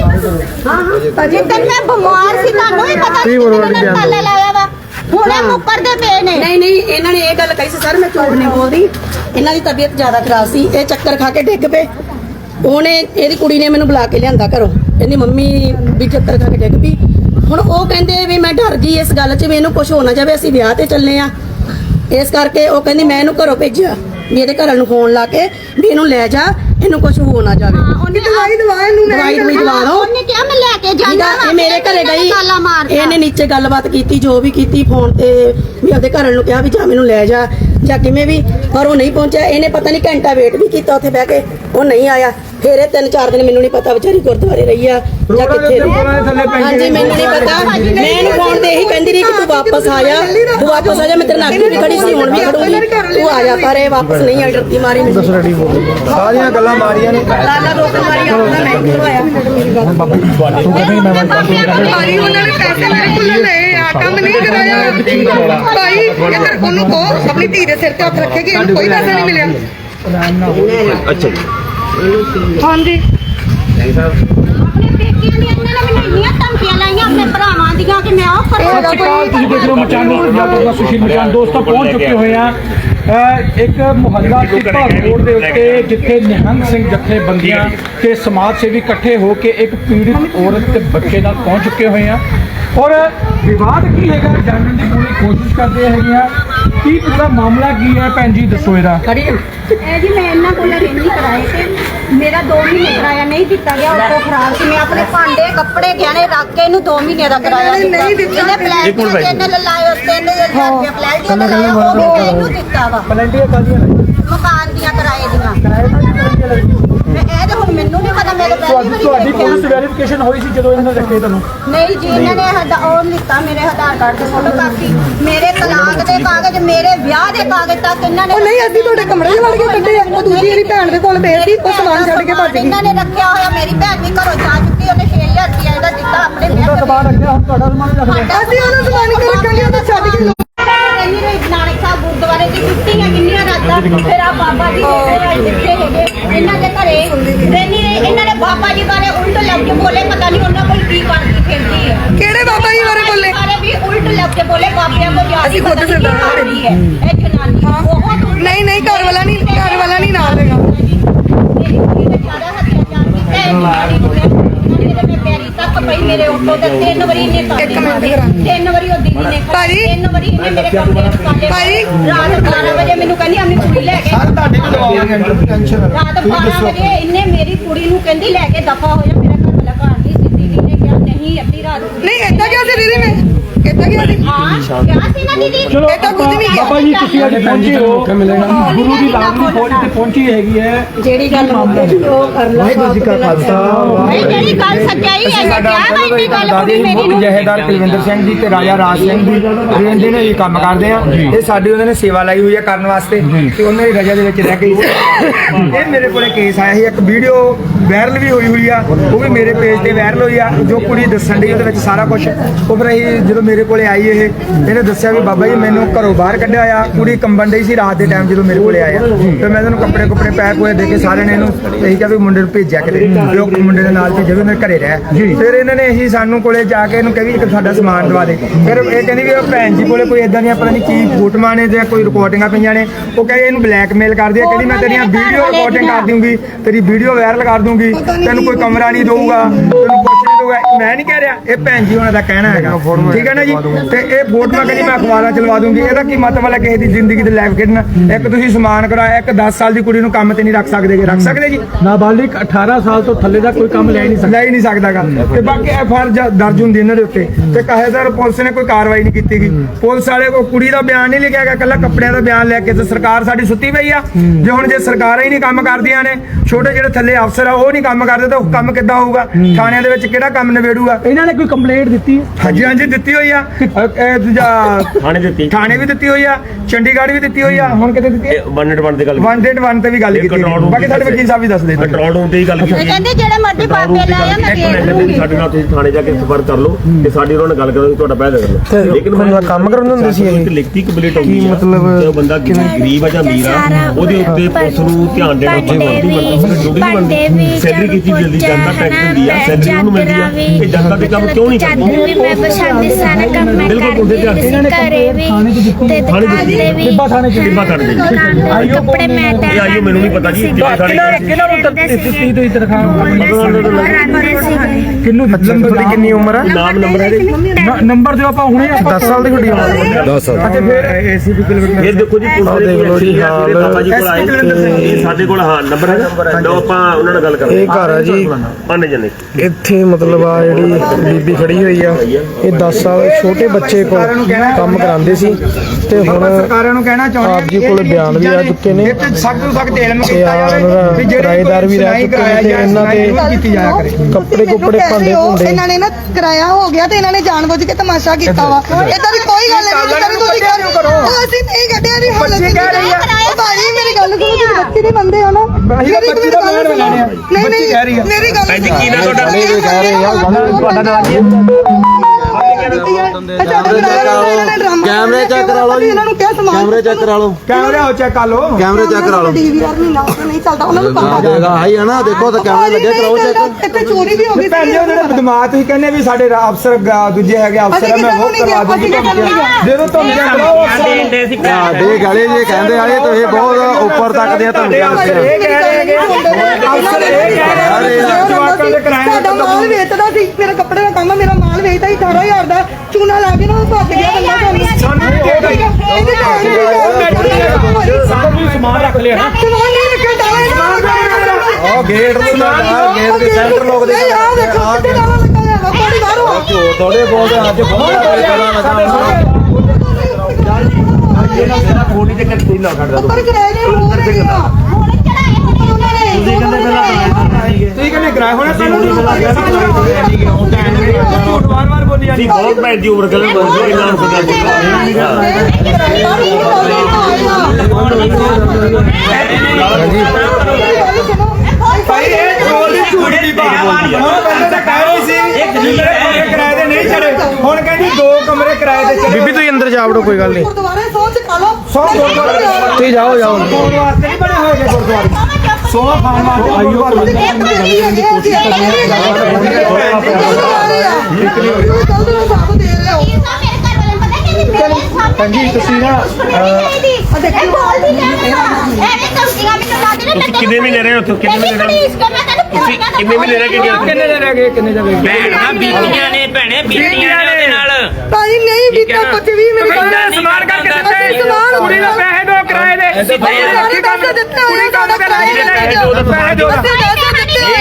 Speaker 5: ਜਿੱਦਣ ਮੈਂ ਬਿਮਾਰ ਸੀ ਤੁਹਾਨੂੰ ਵੀ ਪਤਾ ਸੀ
Speaker 3: ਬੋਲੋ
Speaker 5: ਕਿ ਮੈਂ
Speaker 3: ਜੀ,
Speaker 5: ਤਾਲਾ ਲਾਇਆ ਵਾ। ਹੁਣੇ ਮੁੱਕਰਦੇ ਪਏ ਨੇ।
Speaker 7: ਨਹੀਂ ਨਹੀਂ ਇਹਨਾਂ ਨੇ ਇਹ ਗੱਲ ਕਹੀ ਸੀ ਸਰ ਮੈਂ ਝੂਠ ਨਹੀਂ ਬੋਲਦੀ। ਇਹਨਾਂ ਦੀ ਤਬੀਅਤ ਜ਼ਿਆਦਾ ਖਰਾਬ ਸੀ। ਇਹ ਚੱਕਰ ਖਾ ਕੇ ਡਿੱਗ ਪਏ। ਉਹਨੇ ਇਹਦੀ ਕੁੜੀ ਨੇ ਮੈਨੂੰ ਬੁਲਾ ਕੇ ਲਿਆਂਦਾ ਘਰੋਂ। ਕਹਿੰਦੀ ਮੰਮੀ ਵੀ ਚੱਕਰ ਖਾ ਕੇ ਡਿੱਗ ਪਈ। ਹੁਣ ਉਹ ਕਹਿੰਦੇ ਵੀ ਮੈਂ ਡਰ ਗਈ ਇਸ ਗੱਲ 'ਚ ਵੀ ਇਹਨੂੰ ਕੁਝ ਹੋ ਨਾ ਜਾਵੇ ਅਸੀਂ ਵਿਆਹ ਤੇ ਚੱਲੇ ਆ। ਇਸ ਕਰਕੇ ਉਹ ਕਹਿੰਦੀ ਮੈਂ ਇਹਨੂੰ ਘਰੋਂ ਭੇਜਿਆ। ਵੀ ਇਹਦੇ ਘਰ ਨੂੰ ਫੋਨ ਲਾ ਕੇ ਵੀ ਇਹਨੂੰ ਲੈ ਜਾ ਇਹਨੂੰ ਕੁਝ ਹੋ ਨਾ ਜਾਵੇ।
Speaker 4: ਉਹਨੇ ਦਵਾਈ ਦਵਾ ਇਹਨੂੰ ਮੈਂ
Speaker 7: ਦਵਾਈ ਦਵਾਈ ਦਵਾ ਦਿਓ
Speaker 5: ਉਹਨੇ ਕਿਹਾ ਮੈਂ ਲੈ ਕੇ ਜਾਣਾ
Speaker 7: ਇਹ ਮੇਰੇ ਘਰੇ ਗਈ। ਇਹਨੇ ਨੀਚੇ ਗੱਲਬਾਤ ਕੀਤੀ ਜੋ ਵੀ ਕੀਤੀ ਫੋਨ ਤੇ ਵੀ ਆਪਦੇ ਘਰ ਨੂੰ ਕਿਹਾ ਵੀ ਜਾ ਮੈਨੂੰ ਲੈ ਜਾ। ਜਾਂ ਕਿਵੇਂ ਵੀ ਪਰ ਉਹ ਨਹੀਂ ਪਹੁੰਚਿਆ। ਇਹਨੇ ਪਤਾ ਨਹੀਂ ਘੰਟਾ ਵੇਟ ਵੀ ਕੀਤਾ ਉੱਥੇ ਬਹਿ ਕੇ। ਉਹ ਨਹੀਂ ਆਇਆ। ਫਿਰ ਇਹ ਤਿੰਨ ਚਾਰ ਦਿਨ ਮੈਨੂੰ ਨਹੀਂ ਪਤਾ ਵਿਚਾਰੀ ਗੁਰਦੁਆਰੇ ਰਹੀ ਆ ਜਾਂ ਕਿੱਥੇ ਰਹੀ ਹਾਂਜੀ ਮੈਨੂੰ ਨਹੀਂ ਪਤਾ। ਮੈਂ ਇਹਨੂੰ ਫੋਨ ਤੇ ਇਹੀ ਕਹਿੰਦੀ ਰਹੀ ਕਿ ਤੂੰ ਵਾਪਸ ਆ ਜਾ। ਤੂੰ ਵਾਪਸ ਆ ਜਾ ਮੈਂ ਤੇਰੇ ਨਾਲ ਅੱਗੇ ਵੀ ਖੜੀ ਸੀ ਹੁਣ ਵੀ ਖੜੂੰਗੀ। ਤੂੰ ਆ ਜਾ ਪਰ ਇਹ ਵਾਪਸ ਨਹੀਂ ਆਈ ਡਰਦੀ ਮਾਰੀ ਮੈਨੂੰ।
Speaker 3: ਰੈਡੀ ਬੋਲ ਸਾਰੀਆਂ ਗੱਲਾਂ ਮਾਰੀਆਂ ਨੇ।
Speaker 7: ਲਾਲਾ ਰੋਕ ਮਾਰੀ ਆਪਣਾ ਮੈਂ ਕਰਵਾਇਆ।
Speaker 3: ਤੂੰ ਕਹਿੰਦੀ ਮੈਂ
Speaker 4: ਭਾਈ ਉਹਨਾਂ ਨੇ ਪੈਸੇ ਮੇਰੇ ਕੋਲ ਲਏ ਆ ਕੰਮ ਨਹੀਂ ਕਰਾਇਆ। ਭਾਈ ਇੱਧਰ ਉਹਨੂੰ ਕਹੋ ਆਪਣੀ ਧੀ ਦੇ ਸਿਰ ਤੇ ਹੱਥ ਰੱਖੇਗੀ ਇਹਨੂੰ ਕੋਈ ਪੈਸਾ ਨਹੀਂ ਮਿਲਿਆ।
Speaker 1: ਅੱਛਾ ਜੀ।
Speaker 4: ਹਾਂਜੀ।
Speaker 5: ਆਪਣੇ ਪੇਕੀਆਂ ਦੀਆਂ ਉਹਨਾਂ ਨੇ ਮੈਨੂੰ ਇੰਨੀਆਂ ਧਮਕੀਆਂ ਲਾਈਆਂ ਆਪਣੇ ਭਰਾਵਾਂ ਦੀਆਂ ਕਿ ਮੈਂ ਉਹ
Speaker 3: ਸਤਿ ਸ਼੍ਰੀ ਅਕਾਲ ਤੁਸੀਂ ਦੇਖ ਰਹੇ ਹੋ ਮਚਾਨੋ ਪੰਜਾਬ ਦਾ ਸੁਸ਼ੀਲ ਮਚਾਨ ਦੋਸਤੋ ਪਹੁੰਚ ਚੁੱਕੇ ਹੋਏ ਆ। ਅਹ ਇੱਕ ਮੁਹੱਲਾ ਟਿੱਪਾ ਰੋਡ ਦੇ ਉੱਤੇ ਜਿੱਥੇ ਨਿਹੰਗ ਸਿੰਘ ਜਥੇਬੰਦੀਆਂ ਤੇ ਸਮਾਜ ਸੇਵੀ ਇਕੱਠੇ ਹੋ ਕੇ ਇੱਕ ਪੀੜਿਤ ਔਰਤ ਤੇ ਬੱਚੇ ਨਾਲ ਪਹੁੰਚ ਚੁੱਕੇ ਹੋਏ ਆ। ਔਰ ਵਿਵਾਦ ਕੀ ਹੈਗਾ? ਜਾਣਨ ਦੀ ਪੂਰੀ ਕੋਸ਼ਿਸ਼ ਕਰਦੇ ਹੈਗੇ ਆ। ਕੀ ਪੂਰਾ ਮਾਮਲਾ ਕੀ ਹੈ ਭੈਣ ਜੀ? ਦੱਸੋ ਇਹਦਾ।
Speaker 5: ਇਹ ਜੀ ਮੈਂ ਇਹਨਾਂ ਕੋਲ ਰਹਿੰਦੀ ਕਰਾਏ ਤੇ ਮੇਰਾ 2 ਮਹੀਨੇ ਕਿਰਾਇਆ ਨਹੀਂ ਦਿੱਤਾ ਗਿਆ ਉਹ ਖਰਾਬ ਸੀ। ਮੈਂ ਆਪਣੇ ਭਾਂਡੇ ਕੱਪੜੇ ਗਹਿਣੇ ਰੱਖ ਕੇ ਇਹਨੂੰ 2 ਮਹੀਨੇ ਦਾ ਕਿਰਾਇਆ
Speaker 4: ਨਹੀਂ,
Speaker 5: ਦਿੱਤਾ।
Speaker 4: ਨਹੀਂ ਦਿੱਤਾ।
Speaker 5: ਇਹਨੇ ਪਲਾਨ
Speaker 1: ਇੱਕ ਮਿੰਟ
Speaker 5: ਤੇ ਇਹਨੇ ਲਾਇਓ 3000 ਰੁਪਏ ਪਲਾਨ ਤੇ ਇਹਨੇ ਲਾਇਆ ਉਹ ਵੀ ਮੈਂ ਇਹਨੂੰ ਦਿੱਤਾ ਵਾ।
Speaker 3: ਪਲੈਂਟੀਆਂ ਕਾਦੀਆਂ ਨੇ
Speaker 5: ਮਕਾਨ ਦੀਆਂ ਕਿਰਾਏ ਦੀਆਂ। ਮੈਂ ਇਹ ਤਾਂ ਹੁਣ ਮੈਨੂੰ ਨਹੀਂ ਪਤਾ ਮੇਰੇ
Speaker 3: ਤੁਹਾਡੀ
Speaker 5: ਪਹਿਲੀ
Speaker 3: ਤੁਹਾਡੀ
Speaker 5: ਵਾਰੀ
Speaker 3: ਪੁਲਿਸ
Speaker 5: ਦੇਖਿਆ।
Speaker 3: ਵੈਰੀਫਿਕੇਸ਼ਨ ਹੋਈ ਸੀ ਜਦੋਂ ਇਹਨਾਂ ਨੇ ਰੱਖੇ ਤੁਹਾਨੂੰ?
Speaker 5: ਨਹੀਂ ਜੀ ਇਹਨਾਂ ਨੇ ਸਾਡਾ ਉਹ ਲਿੱਤਾ ਮੇਰੇ ਆਧਾਰ ਕਾਰਡ ਤੇ ਫੋਟੋ ਕਾਪੀ। ਮੇਰੇ ਤਲਾਕ ਦੇ ਕਾਗਜ਼ ਮੇਰੇ ਦੇ ਇਹਨਾਂ ਨੇ
Speaker 4: ਉਹ ਨਹੀਂ ਅਸੀਂ ਤੁਹਾਡੇ ਕਮਰੇ 'ਚ ਵੜ ਕੇ ਕੱਢੇ ਆ। ਉਹ ਦੂਜੀ ਵਾਲੀ ਭੈਣ ਦੇ ਕੋਲ ਪਏ ਸੀ ਉਹ ਸਮਾਨ ਛੱਡ ਕੇ ਭੱਜ ਗਈ।
Speaker 5: ਇਹਨਾਂ ਨੇ ਰੱਖਿਆ ਹੋਇਆ ਮੇਰੀ ਭੈਣ ਵੀ ਘਰੋਂ ਜਾ ਚੁੱਕੀ ਉਹਨੇ 6000 ਰੁਪਇਆ ਇਹਦਾ ਦਿੱਤਾ ਆਪਣੇ ਤੇ
Speaker 3: ਸਮਾਨ ਰੱਖਿਆ ਹੁਣ ਤੁਹਾਡਾ ਸਮਾਨ ਰੱਖ ਲਿਆ।
Speaker 4: ਅਸੀਂ ਉਹਨੂੰ ਸਮਾਨ ਕੇ ਰੱਖਾਂਗੇ ਉਹ ਤਾਂ ਛੱਡ ਕੇ
Speaker 5: ਇੰਨੀ ਰੋਈ ਨਾਨਕ ਸਾਹਿਬ ਗੁਰਦੁਆਰੇ ਦੀ ਛੁੱਟੀਆਂ ਕਿੰਨੀਆਂ ਰਾਤਾਂ। ਫਿਰ ਆ ਬਾਬਾ ਜੀ ਦੇ ਜਿੱਥੇ ਹੈਗੇ ਇਹਨਾਂ ਦੇ ਘਰੇ। ਰੈਨੀ ਨੇ ਇਹਨਾਂ ਨੇ ਬਾਬਾ ਜੀ ਬਾਰੇ ਉਲਟ ਲੱਗ ਕੇ ਬੋਲੇ ਪਤਾ ਨਹੀਂ ਉਹਨਾਂ ਕੋਲ ਕੀ ਕਰਦੀ ਫਿਰਦੀ ਹੈ।
Speaker 4: ਕਿਹੜੇ ਬਾਬਾ ਜੀ ਬਾਰੇ ਅਸੀਂ ਖੁਦ ਸਰਦਾਰ ਹਾਂ।
Speaker 5: ਰਹੀ ਹੈ। ਇਹ ਜਨਾਨੀ ਬਹੁਤ ਉਲਟ
Speaker 4: ਨਹੀਂ ਨਹੀਂ ਘਰ ਵਾਲਾ ਨਹੀਂ ਘਰ ਵਾਲਾ ਨਹੀਂ ਨਾਲ ਹੈਗਾ।
Speaker 5: ਮੇਰੀ ਆਟੋ ਤੇ ਤਿੰਨ ਵਾਰੀ ਇਹਨੇ
Speaker 4: ਇੱਕ ਮਿੰਟ
Speaker 5: ਮਾਰੇ।
Speaker 4: ਕਰਾਂ।
Speaker 5: ਤਿੰਨ ਵਾਰੀ ਉਹ ਦੀਦੀ ਨੇ
Speaker 4: ਭਾਜੀ।
Speaker 5: ਤਿੰਨ ਵਾਰੀ ਇਹਨੇ ਮੇਰੇ ਕਮਰੇ ਚ ਤਾਲੇ
Speaker 4: ਭਾਜੀ।
Speaker 5: ਰਾਤ 12 ਵਜੇ ਮੈਨੂੰ ਕਹਿੰਦੀ ਆਪਣੀ ਕੁੜੀ ਲੈ ਕੇ
Speaker 3: ਸਰ ਤੁਹਾਡੀ ਵੀ ਜਵਾਬ
Speaker 5: ਰਾਤ 12 ਵਜੇ ਇਹਨੇ ਮੇਰੀ ਕੁੜੀ ਨੂੰ ਕਹਿੰਦੀ ਲੈ ਕੇ ਦਫਾ ਹੋ ਜਾ ਮੇਰਾ ਘਰ ਵਾਲਾ ਘਰ ਨਹੀਂ ਸੀ। ਦੀਦੀ ਨੇ ਕਿਹਾ ਨਹੀਂ ਅੱਧੀ ਰਾਤ
Speaker 4: ਨਹੀਂ ਏਦਾਂ ਕਿਹਾ ਸੀ ਦੀਦੀ ਨੇ?
Speaker 3: ਚਲੋ
Speaker 4: ਇਹ ਤਾਂ ਕੁਝ ਨਹੀਂ ਹੈ।
Speaker 3: ਬਾਬਾ ਜੀ ਤੁਸੀਂ ਅੱਜ ਪਹੁੰਚੇ ਹੋ ਗੁਰੂ ਦੀ ਲਾਡਲੀ ਫੌਜ ਤੇ ਪਹੁੰਚੀ ਹੈਗੀ ਹੈ।
Speaker 7: ਜਿਹੜੀ ਗੱਲ ਉਹ ਕਰ ਲਾ
Speaker 9: ਵਾਹਿਗੁਰੂ ਜੀ ਕਾ ਖਾਲਸਾ
Speaker 5: ਨਹੀਂ ਜਿਹੜੀ ਗੱਲ ਸੱਚਾਈ ਹੈ ਮੈਂ ਕਿਹਾ ਵਾ ਇੰਨੀ ਗੱਲ ਕੁੜੀ ਮੇਰੀ ਨੂੰ।
Speaker 10: ਜਹੇਦਾਰ ਕੁਲਵਿੰਦਰ ਸਿੰਘ ਜੀ ਤੇ ਰਾਜਾ ਰਾਜ ਸਿੰਘ ਜੀ ਰਹਿੰਦੇ ਨੇ ਇਹ ਕੰਮ ਕਰਦੇ ਆ। ਇਹ ਸਾਡੀ ਉਹਨਾਂ ਨੇ ਸੇਵਾ ਲਾਈ ਹੋਈ ਆ ਕਰਨ ਵਾਸਤੇ ਤੇ ਉਹਨਾਂ ਦੀ ਰਜਾ ਦੇ ਵਿੱਚ ਰਹਿ ਕੇ ਇਹ ਮੇਰੇ ਕੋਲੇ ਕੇਸ ਆਇਆ ਸੀ ਇੱਕ ਵੀਡੀਓ ਵਾਇਰਲ ਵੀ ਹੋਈ ਹੋਈ ਆ ਉਹ ਵੀ ਮੇਰੇ ਪੇਜ ਤੇ ਵਾਇਰਲ ਹੋਈ ਆ ਜੋ ਕੁੜੀ ਦੱਸਣ ਦੀ ਉਹਦੇ ਵਿੱਚ ਸਾਰਾ ਕੁਝ ਉਹ ਫਿਰ ਅਸੀਂ ਜਦੋਂ ਮੇਰੇ ਕੋਲੇ ਆਈ ਇਹ। ਇਹਨੇ ਦੱਸਿਆ ਵੀ ਬਾਬਾ ਜੀ ਮੈਨੂੰ ਘਰੋਂ ਬਾਹਰ ਕੱਢਿਆ ਆ। ਕੁੜੀ ਕੰਬਣ ਡਈ ਸੀ ਰਾਤ ਦੇ ਟਾਈਮ ਜਦੋਂ ਮੇਰੇ ਕੋਲੇ ਆਇਆ। ਫਿਰ ਮੈਂ ਇਹਨੂੰ ਕੱਪੜੇ ਕੁੱਪੜੇ ਪੈ ਪੋਏ ਦੇ ਕੇ ਸਾਰਿਆਂ ਨੇ ਇਹਨੂੰ ਇਹੀ ਕਿਹਾ ਵੀ ਮੁੰਡੇ ਨੂੰ ਭੇਜਿਆ ਕਿਤੇ ਵੀ ਉਹ ਮੁੰਡੇ ਦੇ ਨਾਲ ਭੇਜਿਆ ਵੀ ਮੇਰੇ ਘਰੇ ਰਹਿ। ਫਿਰ ਇਹਨਾਂ ਨੇ ਇਹੀ ਸਾਨੂੰ ਕੋਲੇ ਜਾ ਕੇ ਇਹਨੂੰ ਕਹੀ ਕਿ ਸਾਡਾ ਸਮਾਨ ਦਵਾ ਦੇ। ਫਿਰ ਇਹ ਕਹਿੰਦੀ ਵੀ ਉਹ ਭੈਣ ਜੀ ਕੋਲੇ ਕੋਈ ਇਦਾਂ ਦੀਆਂ ਪਤਾ ਨਹੀਂ ਕੀ ਫੋਟੋਆਂ ਨੇ ਜਾਂ ਕੋਈ ਰਿਕਾਰਡਿੰਗਾਂ ਪਈਆਂ ਨੇ। ਉਹ ਕਹੇ ਇਹਨੂੰ ਬਲੈਕਮੇਲ ਕਰਦੀ ਹੈ ਕਹਿੰਦੀ ਮੈਂ ਤੇਰੀਆਂ ਵੀਡੀਓ ਰਿਕਾਰਡਿੰਗ ਕਰ ਦੂੰਗੀ ਤੇਰੀ ਵੀਡੀਓ ਵਾਇਰਲ ਕਰ ਦੂੰਗੀ ਤੈਨੂੰ ਕੋਈ ਕਮਰਾ ਨਹੀਂ ਦਊਗਾ। ਤੈਨੂੰ ਕੁਛ ਦਊਗਾ ਮੈਂ ਨਹੀਂ ਕਹਿ ਰਿਹਾ ਇਹ ਭੈਣ ਜੀ ਉਹਨਾਂ ਦਾ ਕਹਿਣਾ ਹੈਗਾ। ਠੀਕ ਹੈ ਨਾ ਜੀ? ਤੇ ਇਹ ਫੋਟੋਆਂ ਕਹਿੰਦੀ ਮੈਂ ਅਖਬਾਰਾਂ ਚਲਵਾ ਦੂੰਗੀ। ਇਹਦਾ ਕੀ ਮਤਲਬ ਹੈ ਕਿਸੇ ਦੀ ਜ਼ਿੰਦਗੀ ਦੇ ਲਾਈਫ ਖੇਡਣਾ? ਇੱਕ ਤੁਸੀਂ ਸਮਾਨ ਕਰਾਇਆ ਇੱਕ 10 ਸਾਲ ਦੀ ਕੁੜੀ ਨੂੰ ਕੰਮ ਤੇ ਨਹੀਂ ਰੱਖ ਸਕਦੇ ਰੱਖ ਸਕਦੇ ਜੀ?
Speaker 3: ਨਾਬਾਲਿਗ 18 ਸਾਲ ਤੋਂ ਥੱਲੇ ਦਾ ਕੋਈ ਕੰਮ ਲੈ ਨਹੀਂ ਸਕਦਾ।
Speaker 10: ਲੈ ਹੀ ਨਹੀਂ ਸਕਦਾਗਾ। ਤੇ ਬਾਕੀ ਐਫ ਆਰ ਦਰਜ ਹੁੰਦੀ ਇਹਨਾਂ ਦੇ ਉੱਤੇ ਤੇ ਕਾਹੇਦਾਰ ਪੁਲਿਸ ਨੇ ਕੋਈ ਕਾਰਵਾਈ ਨਹੀਂ ਕੀਤੀ ਗਈ ਪੁਲਿਸ ਵਾਲੇ ਕੋ ਕੁੜੀ ਦਾ ਬਿਆਨ ਨਹੀਂ ਲਿਖਿਆ ਗਿਆ ਕੱਲਾ ਕੱਪੜਿਆਂ ਦਾ ਬਿਆਨ ਲੈ ਕੇ ਤੇ ਸਰਕਾਰ ਸਾਡੀ ਸੁੱਤੀ ਪਈ ਆ। ਜੇ ਹੁਣ ਜੇ ਸਰਕਾਰਾਂ ਹੀ ਨਹੀਂ ਕੰਮ ਕਰਦੀਆਂ ਨੇ ਛੋਟੇ ਜਿਹੜੇ ਥੱਲੇ ਅਫਸਰ ਆ ਉਹ ਨਹੀਂ ਕੰਮ ਕਰਦੇ ਤਾਂ ਉਹ ਕੰਮ ਕਿੱਦਾਂ ਹੋਊਗਾ? ਥਾਣਿਆਂ ਦੇ ਵਿੱਚ ਕਿਹੜਾ ਕੰਮ ਨਿਬੇੜੂਗਾ।
Speaker 3: ਇਹਨਾਂ ਨੇ ਕੋਈ ਕੰਪਲੇਂਟ ਦਿੱਤੀ? ਹੈ?
Speaker 10: ਹਾਂਜੀ ਹਾਂਜੀ ਦਿੱਤੀ ਹੋਈ ਆ। ਇਹ ਦੂਜਾ
Speaker 1: ਥਾਣੇ ਦਿੱਤੀ।
Speaker 10: ਥਾਣੇ ਵੀ ਦਿੱਤੀ ਹੋਈ ਆ ਚੰਡੀਗੜ੍ਹ ਵੀ ਦਿੱਤੀ ਹੋਈ ਆ। ਹੁਣ ਕਿਤੇ ਦਿੱਤੀ? ਹੈ
Speaker 1: ਵਨ ਨਟ ਵਨ ਦੀ ਗੱਲ
Speaker 10: 101 ਤੇ ਵੀ ਗੱਲ ਕੀਤੀ ਹੋਈ। ਬਾਕੀ ਸਾਡੇ ਵਕੀਲ ਸਾਹਿਬ ਵੀ ਦੱਸ ਦੇ
Speaker 1: ਕੰਟਰੋਲ ਰੂਮ ਤੇ ਹੀ ਗੱਲ ਕੀਤੀ।
Speaker 5: ਕਹਿੰਦੇ ਜਿਹੜੇ ਮਰਜ਼ੀ ਬਾਬੇ ਲਾਇਆ ਮੈਂ ਦੇਖ ਲੂੰਗੀ
Speaker 1: ਸਾਡੇ ਨਾਲ ਤੁਸੀਂ ਥਾਣੇ ਜਾ ਕੇ ਸੰਪਰਕ ਕਰ ਲਓ ਤੇ ਸਾਡੀ ਉਹਨਾਂ ਨਾਲ ਗੱਲ ਕਰੋ ਤੁਹਾਡਾ ਪੈਸਾ ਦੇ ਦੇਣਾ ਲੇਕਿਨ
Speaker 9: ਮੈਨੂੰ ਕੰਮ ਕਰਾਉਂਦੇ ਹੁੰਦੇ ਸੀ ਇਹ?
Speaker 1: ਲਿਖਤੀ ਕੰਪਲੀਟ ਹੋਊਗੀ
Speaker 9: ਕੀ ਮਤਲਬ
Speaker 1: ਬੰਦਾ ਕਿੰਨਾ ਗਰੀਬ ਆ ਜਾਂ ਅਮੀਰ ਆ ਉਹਦੇ ਉੱਤੇ ਪੁਲਿਸ ਨੂੰ ਧਿਆਨ ਦੇਣਾ ਉੱਤੇ ਬਣਦੀ ਬਣਦੀ ਡਿਊਟੀ ਨਹੀਂ ਬਣਦੀ ਸੈਲਰੀ ਕੀਤੀ ਜਲਦੀ ਜਨਤਾ ਟੈਕਸ ਹੁੰਦੀ ਆ ਸੈਲਰੀ ਉਹਨੂੰ ਮਿਲਦੀ ਆ। ਕਿ ਜਨਤਾ ਦੇ ਕੰਮ ਕਿਉਂ ਨਹੀਂ
Speaker 2: ਚਾਦਰ
Speaker 1: ਕਰਦੇ?
Speaker 2: ਵੀ ਮੈਂ ਬਸ਼ਾਦੀ ਸਾਰਾ ਕੰਮ ਮੈਂ
Speaker 1: ਬਿਲਕੁਲ
Speaker 2: ਕਰਦੀ
Speaker 1: ਉਹਦੇ ਤੇ
Speaker 2: ਸੀ ਘਰੇ ਵੀ ਤੇ ਦੁਕਾਨ ਤੇ ਵੀ
Speaker 3: ਟਿੱਬਾ ਥਾਣੇ ਚ
Speaker 1: ਟਿੱਬਾ ਥਾਣੇ ਦੇ
Speaker 2: ਕੱਪੜੇ ਮੈਂ ਤਾਂ
Speaker 1: ਇਹ ਆਈਓ ਮੈਨੂੰ ਨਹੀਂ ਪਤਾ ਜੀ ਜਿੱਥੇ ਸਾਡੇ
Speaker 3: ਕਿਹਨਾਂ ਕਿਹਨਾਂ ਨੂੰ ਦਿੱਤੀ ਤੁਸੀਂ ਤਨਖਾਹ
Speaker 2: ਸੀਗੇ।
Speaker 3: ਕਿੰਨੂੰ
Speaker 9: ਤੁਹਾਡੀ ਕਿੰਨੀ ਉਮਰ ਆ?
Speaker 1: ਨਾਮ ਨੰਬਰ ਹੈ?
Speaker 3: ਨ- ਨੰਬਰ ਦਿਓ ਆਪਾਂ ਹੁਣੇ
Speaker 9: 10 ਸਾਲ ਦੀ ਤੁਹਾਡੀ ਉਮਰ 10 ਸਾਲ
Speaker 10: ਅਤੇ ਫਿਰ ਏਸੀਪੀ ਕੁਲਵਿੰਦਰ
Speaker 1: ਇਹ ਦੇਖੋ ਜੀ ਪੁਲਿਸ ਦੇ
Speaker 9: ਦੇਖ ਲਓ ਜੀ,
Speaker 1: ਜਿਹੜੇ
Speaker 9: ਹਾਲ।
Speaker 1: ਬਾਬਾ ਜੀ ਕੋਲ ਆਏ ਇਹ ਸਾਡੇ ਕੋਲ ਹਾਂ ਨੰਬਰ ਹੈ ਲਓ ਆਪਾਂ ਉਹਨਾਂ ਨਾਲ ਗੱਲ ਕਰਦੇ
Speaker 9: ਇਹ ਘਰ ਆ ਜੀ।
Speaker 1: ਪੰਜ ਜਣੇ।
Speaker 9: ਇੱਥੇ ਮਤਲਬ ਆ ਜਿਹੜੀ ਬੀਬੀ ਖੜੀ ਹੋਈ ਆ ਇਹ 10 ਸਾਲ ਛੋਟੇ ਬੱਚੇ ਕੋਲ ਕੰਮ ਕਰਾਉਂਦੇ ਸੀ। ਤੇ ਹੁਣ
Speaker 10: ਸਰਕਾਰਾਂ ਨੂੰ ਕਹਿਣਾ ਚਾਹੁੰਦੇ
Speaker 9: ਆਪ ਜੀ ਕੋਲ ਬਿਆਨ ਵੀ ਆ ਚੁੱਕੇ ਨੇ।
Speaker 10: ਸਖਤ ਤੋਂ ਸਖਤ ਇਲਮ ਕੀਤਾ
Speaker 9: ਆ
Speaker 10: ਜਾਵੇ
Speaker 9: ਦਾ
Speaker 10: ਵੀ ਜਿਹੜੇ
Speaker 9: ਕਿਰਾਏਦਾਰ ਵੀ ਰਹਿ ਚੁੱਕੇ ਨੇ ਤੇ ਇਹਨਾਂ ਤੇ
Speaker 10: ਕੀਤੀ ਜਾਇਆ ਕਰੇ
Speaker 9: ਕੱਪੜੇ ਕੁੱਪੜੇ ਭਾਂਡੇ ਭੁੰਡੇ
Speaker 4: ਇਹਨਾਂ ਨੇ ਨਾ ਕਿਰਾਇਆ ਹੋ ਗਿਆ ਤੇ ਇਹਨਾਂ ਨੇ ਜਾਣਬੁੱਝ ਕੇ ਤਮਾਸ਼ਾ ਕੀਤਾ ਵਾ ਇਦਾਂ ਦੀ ਕੋਈ ਗੱਲ ਨਹੀਂ ਕਰੀ ਤੁਸੀਂ ਕਰੋ ਅਸੀਂ ਨਹੀਂ ਕੱਢਿਆ ਦੀ ਹਾਲਤ
Speaker 10: ਬੱਚੇ ਕਹਿ ਰਹੀ ਆ।
Speaker 4: ਉਹ ਭਾਜੀ ਮੇਰੀ ਗੱਲ ਸੁਣੋ ਤੁਸੀਂ ਬੱਚੇ ਦੇ ਬੰਦੇ ਹੋ ਨਾ ਮੇਰੀ
Speaker 10: ਬੱਚੇ ਦਾ
Speaker 4: ਸੁਣੋ।
Speaker 10: ਲੈਣੇ ਆ।
Speaker 4: ਨਹੀਂ ਨਹੀਂ
Speaker 10: ਕਹਿ ਰਹੀ ਆ।
Speaker 4: ਮੇਰੀ ਗੱਲ
Speaker 1: ਜੀ, ਕੀ ਨਾਮ ਤੁਹਾਡਾ?
Speaker 9: ਇਹ ਕਹਿ ਰਹੇ ਆ
Speaker 10: ਤੁਹਾਡਾ ਨਾਮ ਕੀ ਹੈ
Speaker 4: ਗਲਤੀ ਹੈ। ਅੱਛਾ ਤੇ ਇਹਨਾਂ ਨੇ ਡਰਾਮਾ
Speaker 11: ਕੈਮਰੇ ਚੈੱਕ ਕਰਾ ਲਓ ਜੀ।
Speaker 4: ਇਹਨਾਂ ਨੂੰ ਕਿਹਾ ਸਮਾਨ
Speaker 11: ਕੈਮਰੇ ਚੈੱਕ ਕਰਾ ਲਓ।
Speaker 10: ਕੈਮਰੇ ਹੋ ਚੈੱਕ ਕਰ ਲਓ।
Speaker 11: ਕੈਮਰੇ ਚੈੱਕ ਕਰਾ ਲਓ।
Speaker 4: ਡੀਵੀਆਰ ਨਹੀਂ ਨਾ ਨਹੀਂ ਚੱਲਦਾ ਉਹਨਾਂ ਨੂੰ ਪਤਾ
Speaker 11: ਦੇਗਾ ਹਾਈ ਹੈ ਨਾ ਦੇਖੋ ਤਾਂ ਕੈਮਰੇ ਲੱਗੇ ਕਰਾਓ ਚੈੱਕ।
Speaker 4: ਇੱਥੇ ਚੋਰੀ ਵੀ ਹੋ ਗਈ
Speaker 10: ਭੈਣ ਜੀ ਉਹ ਜਿਹੜੇ ਬਦਮਾਸ਼ ਤੁਸੀਂ ਕਹਿੰਦੇ ਵੀ ਸਾਡੇ ਰਾ- ਅਫਸਰ ਗ- ਦੂਜੇ ਹੈਗੇ ਅਫਸਰ ਆ, ਮੈਂ ਉਹ ਕਰਵਾ ਦੂੰਗੀ ਦੇ ਦੋ ਤੁਹਾਨੂੰ ਕਰਾਓ ਅਫਸਰ
Speaker 11: ਸਾਡੇ ਗਲੇ ਜੇ ਕਹਿੰਦੇ ਆਏ ਤੁਸੀਂ ਬਹੁਤ ਉੱਪਰ ਤੱਕ ਦੀਆਂ
Speaker 10: ਤੁਹਾਡੇ
Speaker 11: ਧਮਕੀਆਂ
Speaker 10: ਅਫਸਰ ਇਹ ਕਹਿ ਰਹੇ ਹੈਗੇ ਅਫਸਰ ਇਹ ਕਹਿ ਰਹੇ ਨੇ ਕਿ ਜਵਾਕਾਂ ਦੇ ਕਿਰਾਏ
Speaker 4: ਸਾਡਾ ਮਾਲ ਵੇਚਦਾ ਸੀ ਮੇਰਾ ਕੱਪੜੇ ਦਾ ਕੰਮ ਮੇਰਾ ਸੀ 18000 ਦਾ ਚੂਨਾ ਲਾ ਕੇ ਨਾ ਉਹ ਭੱਜ ਗਿਆ ਬੰਦਾ ਸਾਨੂੰ ਇਹਦੀ ਦੀ ਗੱਲ।
Speaker 3: ਸਾਡਾ ਵੀ ਸਮਾਨ ਰੱਖ ਲਿਆ। ਨਾ
Speaker 4: ਸਮਾਨ ਨਹੀਂ ਰੱਖਿਆ ਡਾਲਾ
Speaker 11: ਉਹ ਗੇਟ ਦੇ ਨਾਲ ਗੇਟ ਦੇ ਸੈਂਟਰ ਲੋਕ ਦੇ
Speaker 4: ਨਹੀਂ ਆ ਦੇਖੋ ਕਿੱਥੇ ਡਾਲਾ ਲੱਗਾ ਹੋਇਆ ਵਾ ਕੋੜੀ ਬਾਹਰੋਂ
Speaker 11: ਥੋੜੇ ਬਹੁਤ ਅੱਜ ਬਹੁਤ ਪਤਾ ਲੱਗਾ
Speaker 1: ਮੇਰਾ ਫੋਨ ਹੀ ਤੇ ਕਰ ਕੋਈ ਲਾ ਛੱਡਦਾ
Speaker 4: ਉੱਪਰ ਕਿਰਾਏ ਨੇ ਹੋਰ ਹੈਗਾ
Speaker 5: ਹੁਣ ਚੜਾਏ ਹੋਣੇ
Speaker 4: ਉਹਨਾਂ ਨੇ ਤੁਸੀਂ ਕਹਿੰਦੇ ਪਹਿਲਾਂ
Speaker 10: ਤੁਸੀਂ ਕਹਿੰਦੇ ਕਿਰਾਏ ਹੋਣਾ ਸਾਨੂੰ ਨਹੀਂ ਝੂਠ ਵਾਰ-ਵਾਰ ਬੋਲੀ ਜਾਂਦੀ
Speaker 1: ਬਹੁਤ ਭੈਣ ਦੀ ਉਮਰ ਕਹਿੰਦੇ ਬੰਦੇ ਇਹਨਾਂ ਨੂੰ ਸਦਾ
Speaker 10: ਭਾਈ ਇਹ ਬੋਲੀ ਝੂਠ ਦੀ ਬਾਤ ਬੋਲਦੀ ਆ। ਹੁਣ ਬੰਦੇ ਤਾਂ ਕਹਿ ਰਹੀ ਸੀ ਮੇਰੇ ਕਮਰੇ ਕਿਰਾਏ ਦੇ ਨਹੀਂ ਚੜੇ। ਹੁਣ ਕਹਿੰਦੀ ਦੋ ਕਮਰੇ ਕਿਰਾਏ ਦੇ ਚੜੇ।
Speaker 9: ਬੀਬੀ ਤੁਸੀਂ ਅੰਦਰ ਜਾ ਵੜੋ ਕੋਈ ਗੱਲ ਨਹੀਂ।
Speaker 4: ਗੁਰਦੁਆਰੇ ਸੋਚ ਖਾ ਲਓ।
Speaker 10: ਸੌ ਗੁਰਦੁਆਰੇ
Speaker 9: ਤੁਸੀਂ ਜਾਓ ਜਾਓ।
Speaker 10: ਖਾਣ ਵਾਸਤੇ ਨਹੀਂ ਬਣੇ ਹੋਏ ਗੁਰਦੁਆਰੇ। ਸੌ ਖਾਣ ਵਾਸਤੇ ਗੁਰਦੁਆਰੇ
Speaker 5: ਪੰਜੀ ਤੁਸੀਂ ਨਾ ਦੇ
Speaker 1: ਕਿੰਨੇ ਮਹੀਨੇ ਰਹੇ ਉੱਥੇ? ਕਿੰਨੇ ਮਹੀਨੇ ਰਹੇ ਤੁਸੀਂ ਕਿੰਨੇ ਮਹੀਨੇ ਰਹਿ ਕੇ ਗਏ
Speaker 10: ਕਿੰਨੇ ਗਏ ਕਿੰਨੇ ਗਏ
Speaker 8: ਭੈਣਾਂ ਬੀਤੀਆਂ ਨੇ ਭੈਣੇ ਬੀਤੀਆਂ ਨੇ ਉਹਦੇ ਨਾਲ।
Speaker 4: ਭਾਈ ਨਹੀਂ ਬੀਤਾ ਕੁਝ ਵੀ ਮੇਰੇ ਕੋਲ
Speaker 10: ਸਮਾਨ ਕਰਕੇ ਦਿੱਤੇ।
Speaker 4: ਸਮਾਨ
Speaker 10: ਕੁੜੀ ਦਾ ਪੈਸੇ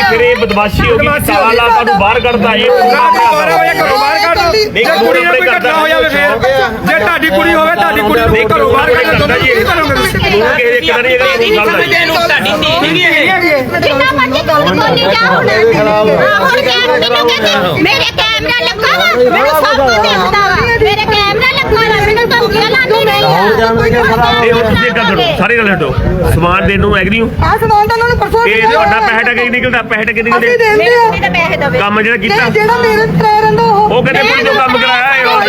Speaker 1: ਫਿਰ ਇਹ ਬਦਮਾਸ਼ੀ ਹੋ ਗਈ ਸਾਲਾ ਲਾ ਤੁਹਾਨੂੰ ਬਾਹਰ ਕੱਢਦਾ ਇਹ।
Speaker 10: ਰਾਤ ਨੂੰ 12 ਵਜੇ ਘਰੋਂ ਬਾਹਰ ਕੱਢ। ਦੋ ਜੇ ਕੁੜੀ ਨਾਲ ਕੋਈ ਘਟਨਾ ਹੋ ਜਾਵੇ ਫੇਰ। ਜੇ ਤੁਹਾਡੀ ਕੁੜੀ ਹੋਵੇ ਤੁਹਾਡੀ ਕੁੜੀ ਨੂੰ ਘਰੋਂ ਬਾਹਰ ਕੱਢ ਦੋ ਕੀ ਕਰੋਗੇ ਤੁਸੀਂ?
Speaker 1: ਉਹ ਕਿਸੇ ਇੱਕ ਦਿਨ ਇਹ ਗੱਲ ਦਾ ਜੀ।
Speaker 8: ਤੈਨੂੰ ਤੁਹਾਡੀ ਧੀ ਨਹੀਂ ਹੈ
Speaker 5: ਜਿੰਨਾ ਮਰਜ਼ੀ ਝੂਠ ਬੋਲੀ ਜਾ ਹੁਣ? ਆਹ ਹੁਣ ਕੈਮ ਮੈਨੂੰ ਕਹਿੰਦੇ ਮੇਰੇ ਕੈਮਰਾ ਲੱਗਾ ਵਾ। ਮੈਨੂੰ ਸਭ ਕੁਝ ਦਿਖਦਾ ਵਾ। ਮੇਰੇ ਕੈਮਰਾ ਲੱਗਾ ਵਾ। ਮੈਨੂੰ ਧਮਕੀਆਂ ਲਾਉਂਦੀ ਰਹੀ ਆ।
Speaker 1: ਇਹ ਉਹ ਤੁਸੀਂ ਇੱਕ ਗੱਲ ਛੱਡੋ ਸਾਰੇ ਗੱਲ ਛੱਡੋ। ਸਮਾਨ ਦੇਣ ਨੂੰ ਐਗਰੀ ਹੋ
Speaker 4: ਆ ਸਮਾਨ ਤਾਂ ਉਹਨਾਂ ਨੂੰ ਪਰਸੋਂ
Speaker 1: ਇਹ ਤੁਹਾਡਾ ਪੈਸੇ ਟਕੇ ਨਹੀਂ ਨਿਕਲਦਾ ਪੈਸੇ ਟਕੇ
Speaker 4: ਅਸੀਂ
Speaker 1: ਨਿਕਲਦੇ
Speaker 4: ਦੇਂਦੇ ਆ।
Speaker 5: ਮੇਰੇ ਪੈਸੇ ਦਵੇ।
Speaker 1: ਕੰਮ ਜਿਹੜਾ ਕੀਤਾ।
Speaker 4: ਤੇ ਜਿਹੜਾ ਮੇਰੇ ਕਿਰਾਏ ਰਹਿੰਦਾ ਉਹ
Speaker 1: ਉਹ ਕਹਿੰਦੇ ਤੋਂ ਕੰਮ ਕਰਾਇਆ ਇਹ ਉਹ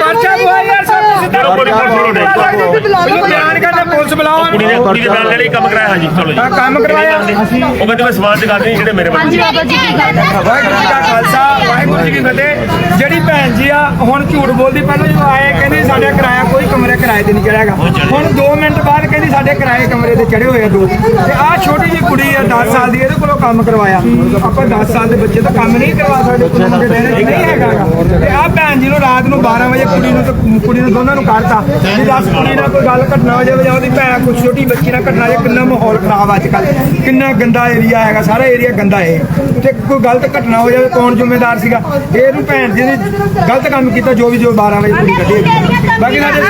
Speaker 10: ਪਰਚਾ ਯਾਰ ਸਭ
Speaker 1: ਕੋਈ ਪੁਲਿਸ ਫੜੋ ਨੇ
Speaker 10: ਮੈਨੂੰ ਬਿਆਨ ਕਰਨਾ ਪੁਲਿਸ ਬੁਲਾਓ।
Speaker 1: ਕੁੜੀ ਨੇ ਕੁੜੀ ਦੇ ਨਾਲ ਜਿਹੜੀ ਕੰਮ ਕਰਾਇਆ ਹਾਂਜੀ ਚਲੋ ਜੀ।
Speaker 10: ਹਾਂ, ਕੰਮ ਕਰਵਾਇਆ।
Speaker 1: ਉਹ ਕਹਿੰਦੇ ਮੈਂ ਸਮਾਨ ਚਗਾ ਨਹੀਂ ਜਿਹੜੇ ਮੇਰੇ ਬੰਦੇ
Speaker 5: ਬਾਬਾ ਜੀ ਕੀ ਗੱਲ
Speaker 10: ਵਾਹਿਗੁਰੂ ਜੀ ਕਾ ਖਾਲਸਾ ਵਾਹਿਗੁਰੂ ਜੀ ਕੀ ਫਤਿਹ। ਜਿਹੜੀ ਭੈਣ ਜੀ ਆ ਹੁਣ ਝੂਠ ਬੋਲਦੀ ਪਹਿਲਾਂ ਜਦੋਂ ਆਏ ਕਹਿੰਦੀ ਸਾਡੇ ਕਿਰਾਇਆ ਕੋਈ ਕਮਰੇ ਕਿਰਾਏ ਤੇ ਨਹੀਂ ਚੜਿਆਗਾ ਹੁਣ 2 ਮਿੰਟ ਬਾਅਦ ਕਹਿੰਦੀ ਸਾਡੇ ਕਿਰਾਏ ਕਮਰੇ ਤੇ ਚੜੇ ਹੋਏ ਆ ਦੋ। ਤੇ ਆਹ ਛੋਟੀ ਜਿਹੀ ਕੁੜੀ ਆ 10 ਸਾਲ ਦੀ ਇਹਦੇ ਕੋਲੋਂ ਕੰਮ ਕਰਵਾਇਆ। ਆਪਾਂ 10 ਸਾਲ ਦੇ ਬੱਚੇ ਤੋਂ ਕੰਮ ਨਹੀਂ ਕਰਵਾ ਸਕਦੇ ਦੇ ਚ ਨਹੀਂ ਹੈਗਾ। ਤੇ ਆਹ ਭੈਣ ਜੀ ਨੂੰ ਰਾਤ ਨੂੰ 12 ਵਜੇ ਕੁੜੀ ਨੂੰ ਤੇ ਕੁੜੀ ਨੂੰ ਦੋਨਾਂ ਨੂੰ ਕੱਢਤਾ ਵੀ ਦੱਸ ਕੁੜੀ ਨਾਲ ਕੋਈ ਗੱਲ ਘਟਨਾ ਹੋ ਜਾਵੇ ਜਾਂ ਉਹਦੀ ਭੈਣ ਕੋਈ ਛੋਟੀ ਬੱਚੀ ਨਾਲ ਘਟਨਾ ਜੇ ਕਿੰਨਾ ਮਾਹੌਲ ਖਰਾਬ ਅੱਜ ਕੱਲ ਕਿੰਨਾ ਗੰਦਾ ਏਰੀਆ ਹੈਗਾ ਸਾਰਾ ਏਰੀਆ ਗੰਦਾ ਹੈ ਤੇ ਕੋਈ ਗਲਤ ਘਟਨਾ ਹੋ ਜਾਵੇ ਕੌਣ ਜ਼ਿੰਮੇਦਾਰ ਸੀਗਾ? ਇਹਨੂੰ ਭੈਣ ਜੀ ਨੇ ਗਲਤ ਕੰਮ ਕੀਤਾ ਜੋ ਵੀ ਜੋ 12 ਵਜੇ ਕੁੜੀ ਕੱਢੀ ਬਾਕੀ ਸਾਡੇ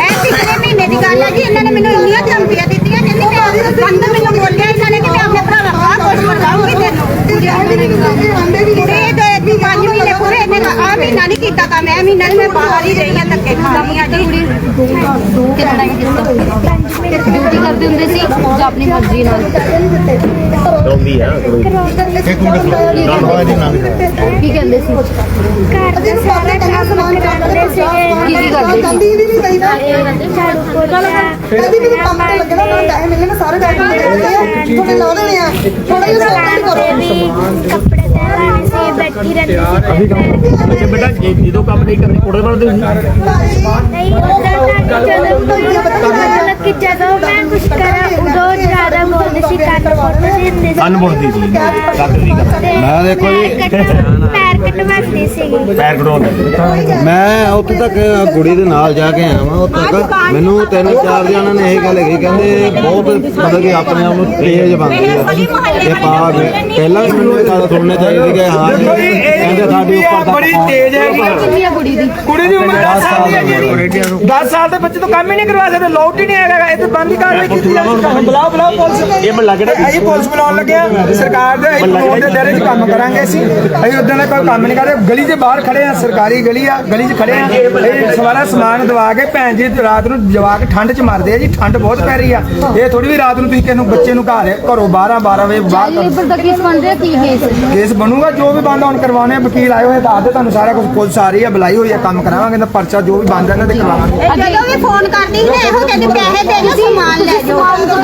Speaker 5: ਇਹ ਪਿਛਲੇ ਮਹੀਨੇ ਦੀ ਗੱਲ ਹੈ ਜੀ ਇਹਨਾਂ ਨੇ ਮੈਨੂੰ ਇੰਨੀਆਂ ਧਮਕੀਆਂ ਦਿੱਤੀਆਂ ਕਹਿੰਦੀ ਮੈਂ ਬੰਦ ਮੈਨੂੰ ਬੋਲਿਆ ਇਹਨਾਂ ਨੇ ਕਿ ਮੈਂ ਆਪਣੇ ਭਰਾਵਾਂ ਆਹ ਕੁਝ ਕਰਵਾਉਂਗੀ ਤੈਨੂੰ। ਤੇ ਦੋ ਇੱਕ ਪੰਜ ਮਹੀਨੇ ਪੂਰੇ ਇਹਨੇ ਆ ਮਹੀਨਾ ਨਹੀਂ ਕੀਤਾ ਤਾਂ ਮੈਂ ਮਹੀਨਾ ਮੈਂ ਬਾਹਰ ਹੀ ਰਹੀ ਹਾਂ ਧੱਕੇ ਖਾਣੀਆਂ ਜੀ
Speaker 2: ਡਿਊਟੀ ਕਰਦੇ ਹੁੰਦੇ ਸੀ ਜਾਂ ਆਪਣੀ ਮਰਜ਼ੀ ਨਾਲ
Speaker 1: ਰੋਂਦੀ ਆ
Speaker 2: ਕੀ ਕਹਿੰਦੇ ਸੀ
Speaker 4: ਘਰ ਦੇ ਸਾਰੇ ਕੰਮ ਸਮਾਨ ਕਰਦੇ ਸੀਗੇ
Speaker 2: ਕੀ ਕੀ ਕਰਦੇ ਸੀ
Speaker 4: ਕੰਦੀ ਵੀ ਨਹੀਂ ਪਈਦਾ
Speaker 2: ਝਾੜੂ ਪੋਚਾ
Speaker 4: ਕਦੀ ਵੀ ਕੰਮ ਤੇ ਲੱਗਣਾ ਨਾ ਪੈਸੇ ਮਿਲਣੇ ਨਾ ਸਾਰੇ ਬੈਠ ਕੇ ਦੇਖਦੇ ਆ ਥੋੜੇ ਲਾ ਦੇਣੇ ਆ ਥੋੜਾ ਜਿਹਾ ਸੌਦਾ ਕਰੋ
Speaker 2: ਕੱਪੜੇ ਤੇ ਲਾਣੇ ਸੀ ਬੈਠੀ ਰਹਿੰਦੀ ਸੀ
Speaker 1: ਤੇ ਬੇਟਾ ਜੇ- ਜਦੋਂ ਕੰਮ ਨਹੀਂ ਕਰਦੇ ਕੋੜੇ ਬਣਦੇ ਸੀ
Speaker 2: ਨਹੀਂ ਉਧਰ ਮਤਲਬ ਕਿ ਜਦੋਂ ਮੈਂ ਸੀ ਪੈਰ
Speaker 1: ਕਢਾਉਂਦੇ
Speaker 11: ਉੱਥੇ ਤੱਕ ਕੁੜੀ ਦੇ ਨਾਲ ਜਾ ਕੇ ਆਇਆ ਵਾਂ ਉੱਥੇ ਤੱਕ। ਮੈਨੂੰ ਤਿੰਨ ਚਾਰ ਜਣਾਂ ਨੇ ਇਹ ਗੱਲ ਕਹੀ ਕਹਿੰਦੇ ਬਹੁਤ ਮਤਲਬ ਕਿ ਆਪਣੇ ਆਪ ਨੂੰ ਤੇਜ਼ ਬਣਦੀ ਆ। ਇਹ ਪਾ ਪਹਿਲਾਂ ਵੀ ਮੈਨੂੰ ਇਹ ਗੱਲ ਸੁਣਨੀ ਚਾਹੀਦੀ ਕਿ ਹਾਂ ਜੀ ਸਾਡੀ ਉੱਪਰ
Speaker 10: ਬੜੀ ਤੇਜ਼ ਹੈਗੀ।
Speaker 2: ਕੁੜੀ ਦੀ?
Speaker 10: ਕੁੜੀ ਦੀ ਉਮਰ 10 ਸਾਲ ਦੀ ਹੈ ਜੀ। 10 ਸਾਲ ਦੇ ਬੱਚੇ ਤੋਂ ਕੰਮ ਹੀ ਨਹੀਂ ਕਰਵਾ ਸਕਦੇ ਲੋਟ ਹੀ ਨਹੀਂ ਹੈਗਾ ਇਹ ਤੇ ਬੰਦ ਕਾਰਵਾਈ ਕੀਤੀ ਜਾਵੇ ਬੁਲਾਓ ਬੁਲਾਓ ਪੁਲਿਸ।
Speaker 1: ਇਹ ਮਹੱਲਾ ਕਿਹੜਾ
Speaker 10: ਅਸੀਂ ਪੁਲਿਸ ਬੁਲਾਉਣ ਲੱਗੇ ਆ। ਸਰਕਾਰ ਦੇ ਕਾਨੂੰਨ ਦੇ ਦਾਇਰੇ 'ਚ ਕੰਮ ਕਰਾਂਗੇ ਅਸੀਂ। ਅਸੀਂ ਉਦਾਂ ਦਾ ਕੋਈ ਕੰਮ ਨਹੀਂ ਕਰਦੇ। ਗਲੀ 'ਚ ਬਾਹਰ ਖੜੇ ਆ ਸਰਕਾਰੀ ਗਲੀ ਆ ਗਲੀ 'ਚ ਖੜੇ ਆ। ਇਹ ਸਵਾਰਾ ਸਮਾਨ ਦਵਾ ਕੇ ਭੈਣ ਜੀ ਰਾਤ ਨੂੰ ਜਵਾਕ ਠੰਡ 'ਚ ਮਰਦੇ ਆ ਜੀ ਠੰਡ ਬਹੁਤ ਪੈ ਰਹੀ ਆ। ਇਹ ਥੋੜੀ ਵੀ ਰਾਤ ਨੂੰ ਤੁਸੀਂ ਕਿਸੇ ਨੂੰ ਬੱਚੇ ਨੂੰ ਘਰ ਘਰੋਂ 12 12 ਵਜੇ ਬਾਹਰ
Speaker 2: ਲੇਬਰ ਦਾ ਕੇਸ ਬਣ ਰਿਹਾ ਕੀ ਕੇਸ
Speaker 10: ਕੇਸ ਬਣੂਗਾ ਜੋ ਵੀ ਬੰਦਾ ਹੁਣ ਕਰਵਾਉਣੇ ਵਕੀਲ ਆਏ ਹੋਏ ਦੱਸਦੇ ਤੁਹਾਨੂੰ ਸਾਰਾ ਕੁਝ ਪੁਲਿਸ ਆ ਰਹੀ ਹੈ ਬੁਲਾਈ ਹੋਈ ਹੈ ਕੰਮ ਕਰਾਵਾਂਗੇ ਤਾਂ ਪਰਚਾ ਜੋ ਵੀ ਬੰਦ ਇਹਨਾਂ ਤੇ ਕਰਵਾਵਾਂਗੇ
Speaker 5: ਇਹ ਜਦੋਂ ਵੀ ਫੋਨ ਕਰਦੀ ਸੀ ਇਹੋ ਕਹਿੰਦੀ ਪੈਸੇ ਦੇ ਦਿਓ ਸਮਾਨ ਲੈ ਜਾਓ।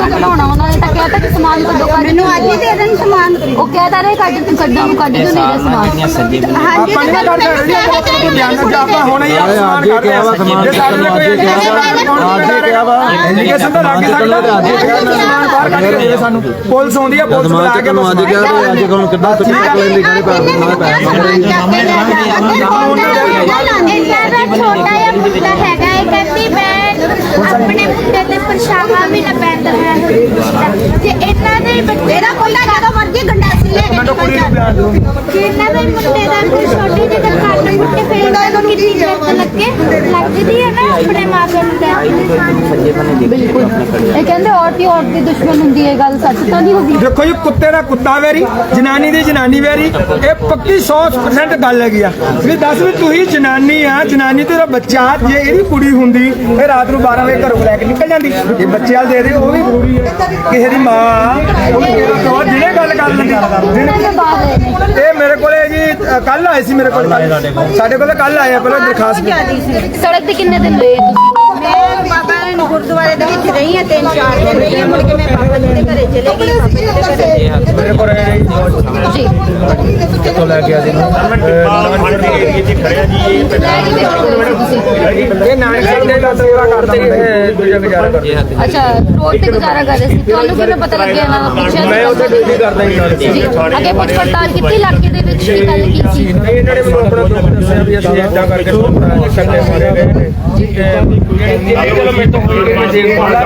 Speaker 2: ਕਢਾਉਣਾ ਉਹਨਾਂ ਨੇ ਤਾਂ ਕਿਹਾ ਤਾਂ ਕਿ ਸਮਾਨ ਕੱਢੋ ਕੱਢ
Speaker 5: ਮੈਨੂੰ ਅੱਜ ਹੀ ਦੇ ਦੇਣ ਸਮਾਨ।
Speaker 2: ਉਹ ਕਹਿਦਾ ਰਹੇ ਕੱਢ ਤੂੰ ਕੱਢਾਂ ਕੱਢ ਦਿਓ ਨਹੀਂ ਸਮਾਨ।
Speaker 8: ਸੱਜੇ ਬੰਨੇ
Speaker 5: ਹਾਂਜੀ
Speaker 10: ਆਪਾਂ ਨਹੀਂ ਕਰ ਸਕਦੇ ਆਪਾਂ ਕੋਈ ਬਿਆਨ ਨਾ। ਆਪਾਂ ਹੁਣ ਹੀ
Speaker 11: ਅਰੇ ਅੱਜ ਹੀ ਕਿਹਾ ਵਾ ਸਮਾਨ
Speaker 10: ਜੇ ਸਾਡੇ ਨਾਲ ਕੋਈ
Speaker 11: ਅੱਜ ਹੀ ਕਿਹਾ ਵਾ ਅੱਜ ਹੀ ਕਿਹਾ ਵਾ।
Speaker 10: ਇੰਡੀਕੇਸ਼ਨ ਤਾਂ ਲੱਗ ਹੀ ਸਕਦਾ
Speaker 11: ਅੱਜ ਹੀ ਕਿਹਾ ਨਾ।
Speaker 10: ਸਮਾਨ ਬਾਹਰ ਕੱਢ ਕੇ ਦੇ ਸਾਨੂੰ ਪੁਲਿਸ ਆਉਂਦੀ ਪੁਲਿਸ
Speaker 11: ਸਮਾਨ
Speaker 10: ਬੁਲਾ ਕੇ
Speaker 11: ਨੂੰ ਅੱਜ ਕਿਹਾ ਤੇ ਅੱਜ ਕਿੱਦਾਂ ਤੁਸੀਂ
Speaker 2: ਦਾ ਛੋਟਾ ਜਿਹਾ ਮੁੰਡਾ ਹੈਗਾ ਇਹ ਕਹਿੰਦੀ ਮੈਂ ਆਪਣੇ ਮੁੰਡੇ ਤੇ ਪਰਛਾਵਾਂ ਵੀ ਨਾ ਪੈਂਦਾ ਹੈ ਜੇ ਇਹਨਾਂ ਦੇ ਬੱਚੇ ਦਾ
Speaker 5: ਮੁੰਡਾ ਜਦੋਂ ਮਰਜ਼ੀ ਗੰਡਾਸੀ ਲੈ ਕੇ
Speaker 10: ਮੈਨੂੰ ਕੁੜੀ ਨੂੰ ਬਿਆਨ ਦਿਓ।
Speaker 2: ਜੇ ਇਹਨਾਂ ਦੇ ਮੁੰਡੇ ਦਾ ਕੋਈ ਛੋਟੀ ਜਿਹੀ ਕੰਨ ਮੁੱਕੇ ਫਿਰ ਇਹਨਾਂ ਨੂੰ ਕਿੰਨੀ ਜ਼ਰੂਰਤ ਲੱਗੇ? ਲੱਗਦੀ ਹੈ ਨਾ ਆਪਣੇ ਮਾਪੇ ਨੂੰ ਕਹਿ ਬਿਲਕੁਲ। ਇਹ ਕਹਿੰਦੇ ਔਰਤ ਹੀ ਔਰਤ ਦੀ ਦੁਸ਼ਮਣ ਹੁੰਦੀ ਹੈ ਗੱਲ ਸੱਚ ਤਾਂ ਨਹੀਂ ਹੁੰਦੀ।
Speaker 10: ਦੇਖੋ ਜੀ ਕੁੱਤੇ ਦਾ ਕੁੱਤਾ ਵੈਰੀ ਜਨਾਨੀ ਦੀ ਜਨਾਨੀ ਵੈਰੀ ਇਹ ਪੱਕੀ 100% ਗੱਲ ਹੈਗੀ ਆ। ਵੀ ਦੱਸ ਵੀ ਤੂੰ ਹੀ ਜਨਾਨੀ ਆ ਜਨਾਨੀ ਤੇਰਾ ਬੱਚਾ ਜੇ ਇਹਦੀ ਕੁੜੀ ਹੁੰਦੀ ਇਹ ਰਾਤ ਨੂੰ 12 ਵਜੇ ਘਰੋਂ ਲੈ ਕੇ ਨਿਕਲ ਜਾਂਦੀ। ਜੇ ਬੱਚੇ ਵਾਲ ਦੇ ਦੇ ਉਹ ਵੀ ਜ਼ਰੂਰੀ ਹੈ ਕਿਸੇ ਦੀ ਮਾਂ ਉਹ ਵੀ ਕਿਸੇ ਦਾ ਪਿਓ ਜਿਹਨੇ ਗੱਲ ਕਰ ਲੈਂਦੀ। ਇਹ ਮੇਰੇ ਕੋਲੇ ਜੀ ਕੱਲ ਆਏ ਸੀ ਮੇਰੇ ਕੋਲ। ਸਾਡੇ ਕੋਲ ਕੱਲ ਆਏ ਆ ਪਹਿਲਾਂ ਦਰਖਾਸਤ
Speaker 2: ਸੜਕ ਤੇ ਕਿੰਨੇ ਦਿਨ ਰਹੇ ਤੁਸੀਂ?
Speaker 5: ਗੁਰਦੁਆਰੇ ਦੇ ਵਿੱਚ ਰਹੀ ਹਾਂ ਤਿੰਨ ਚਾਰ ਦਿਨ ਰਹੀ ਹਾਂ ਮੁੜ ਕੇ ਮੈਂ ਬਾਬਾ ਜੀ ਦੇ ਘਰੇ ਚਲੇ ਗਈ ਬਾਬਾ ਜੀ ਦੇ ਘਰੇ
Speaker 10: ਮੇਰੇ ਕੋਲ
Speaker 2: ਜੀ।
Speaker 10: ਕਿੱਥੋਂ ਲੈ ਕੇ ਆ ਜੀ?
Speaker 1: ਜੀ ਇਹ
Speaker 10: ਇਹ ਨਾਨਕ ਦੇ ਦਾ ਸੇਵਾ ਕਰਦਾ ਮੈਂ ਦੂਜਾ ਗੁਜ਼ਾਰਾ ਕਰਦਾ।
Speaker 2: ਅੱਛਾ ਰੋਡ ਤੇ ਗੁਜ਼ਾਰਾ ਕਰ ਰਹੇ ਸੀ। ਤੁਹਾਨੂੰ ਕਿਵੇਂ ਪਤਾ ਲੱਗਿਆ ਇਹਨਾਂ ਦਾ ਪਿੱਛੇ?
Speaker 10: ਮੈਂ ਉੱਥੇ ਡਿਊਟੀ ਕਰਦਾ ਜੀ ਨਾਲ।
Speaker 2: ਜੀ ਅੱਗੇ ਪੁੱਛ ਪੜਤਾਲ ਕੀਤੀ ਇਲਾਕੇ ਦੇ ਵਿੱਚ ਕੀ ਗੱਲ ਕੀ ਸੀ?
Speaker 10: ਇਹਨਾਂ ਨੇ ਮੈਨੂੰ ਆਪਣਾ ਦੁੱਖ ਦੱਸਿਆ ਵੀ ਅਸੀਂ ਏਦਾਂ ਕਰਕੇ ਮਾਰੇ ਗਏ ਨੇ। ਇਹ ਚਲੋ ਮੇਰੇ ਤੋਂ ਹੋਈ ਗਈ ਜੇ ਮਾਲਾ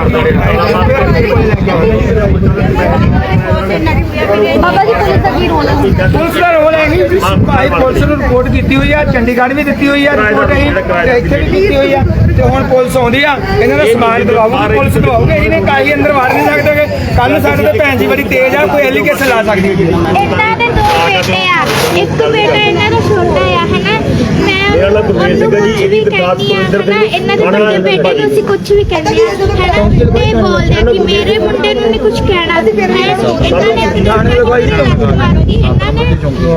Speaker 2: ਬਾਬਾ ਜੀ ਪੁਲਿਸ ਦਾ ਕੀ ਰੋਲ ਹੈ?
Speaker 10: ਪੁਲਿਸ ਦਾ ਰੋਲ ਹੈ ਨਹੀਂ ਭਾਈ ਪੁਲਿਸ ਨੂੰ ਰਿਪੋਰਟ ਕੀਤੀ ਹੋਈ ਆ ਚੰਡੀਗੜ੍ਹ ਵੀ ਦਿੱਤੀ ਹੋਈ ਆ ਰਿਪੋਰਟ ਅਸੀਂ ਇੱਥੇ ਵੀ ਕੀਤੀ। ਹੋਈ ਆ। ਤੇ ਹੁਣ ਪੁਲਿਸ ਆਉਂਦੀ ਆ ਇਹਨਾਂ ਦਾ ਸਮਾਨ ਦਵਾਉਗੀ ਪੁਲਿਸ ਦਵਾਉਗੀ ਇਹਨੇ ਕਾਹੀ ਅੰਦਰ ਵੜ ਨਹੀਂ ਸਕਦੇ ਕੱਲ ਨੂੰ ਸਾਡੇ ਤੇ ਭੈਣ ਜੀ ਬੜੀ ਤੇਜ਼ ਆ ਕੋਈ ਐਲੀਗੇਸ਼ਨ ਲਾ ਸਕਦੀ। ਹੈ
Speaker 2: ਇਹਨਾਂ ਦੇ ਦੋ ਬੇਟੇ ਆ। ਇੱਕ ਬੇਟਾ ਇਹਨਾਂ ਦਾ ਛੋਟਾ ਆ ਮੈਂ ਕੁਛ
Speaker 1: ਇਹਦੀ
Speaker 2: ਵੀ ਕਹਿੰਦੀ ਆ ਹਨਾ ਇਹਨਾਂ ਦੇ ਵੱਡੇ ਬੇਟੇ ਨੂੰ ਅਸੀਂ ਕੁਝ ਵੀ ਕਹਿੰਦੇ ਆ ਹਨਾ? ਤੇ ਇਹ ਬੋਲਦੇ ਆ ਕਿ ਮੇਰੇ ਮੁੰਡੇ ਨੂੰ ਨਹੀਂ ਕੁਝ ਕਹਿਣਾ ਤੇ ਫਿਰ ਮੈਂ ਇਹਨਾਂ ਨੇ
Speaker 10: ਥਾਣੇ ਲਗਵਾਈ ਤਾਂ
Speaker 2: ਇਹਨਾਂ ਨੇ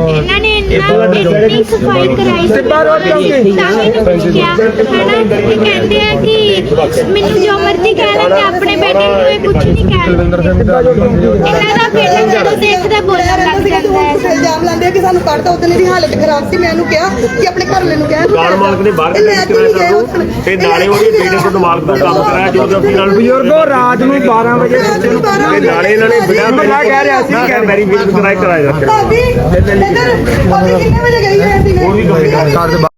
Speaker 2: ਇਹਨਾਂ ਨੇ ਇੰਨਾ ਇੰਨੀ ਸਫ਼ਾਈ ਕਰਾਈ ਸੀ। ਤਾਂ ਨਹੀਂ ਕੁਝ ਕਿਹਾ ਹਨਾ? ਇਹ ਕਹਿੰਦੇ ਆ ਕਿ ਮੈਨੂੰ ਜੋ ਮਰਜ਼ੀ ਕਹਿ ਲੈਣ ਤੇ ਆਪਣੇ ਬੇਟੇ ਨੂੰ ਇਹ ਕੁਝ ਨਹੀਂ ਕਹਿਣਾ ਇਹਨਾਂ ਦਾ ਬੇਟਾ ਜਦੋਂ ਦੇਖਦਾ ਬੋਲਣ ਲੱਗ ਜਾਂਦਾ ਹੈ।
Speaker 4: ਇਲਜ਼ਾਮ ਲਾਉਂਦੇ ਆ ਕਿ ਸਾਨੂੰ ਕੱਢ ਦੋ ਉਦੋਂ ਦੀ ਹਾਲਤ ਖਰਾਬ ਸੀ। ਮੈਂ ਇਹਨੂੰ ਕਿਹਾ ਕਿ ਆਪਣੇ ਘਰ ਵਾਲੇ ਨੂੰ ਕਹਿ
Speaker 1: ਕਾਰ ਮਾਲਕ ਨੇ ਬਾਹਰ ਤੇ ਨਾਲੇ ਉਹਦੇ ਬੇਟੇ ਤੋਂ ਮਾਲਕ ਦਾ ਕੰਮ ਕਰਾਇਆ ਜੋ ਜੋ ਨਾਲ
Speaker 10: ਬਜ਼ੁਰਗੋ ਰਾਤ ਨੂੰ 12 ਵਜੇ ਬੱਚੇ ਨੂੰ
Speaker 1: ਤੇ ਨਾਲੇ ਇਹਨਾਂ ਨੇ ਬਿਨਾਂ
Speaker 10: ਮੈਂ ਕਹਿ ਰਿਹਾ ਸੀ ਕਿ
Speaker 1: ਵੈਰੀਫਿਕੇਸ਼ਨ ਕਰਾਇਆ ਕਰਾਇਆ
Speaker 4: ਭਾਬੀ ਇੱਧਰ ਭਾਬੀ ਕਿੰਨੇ ਵਜੇ ਗਈ ਹੈ ਸੀ
Speaker 1: ਉਹ ਵੀ ਗਏ
Speaker 10: ਕਰ ਦੇ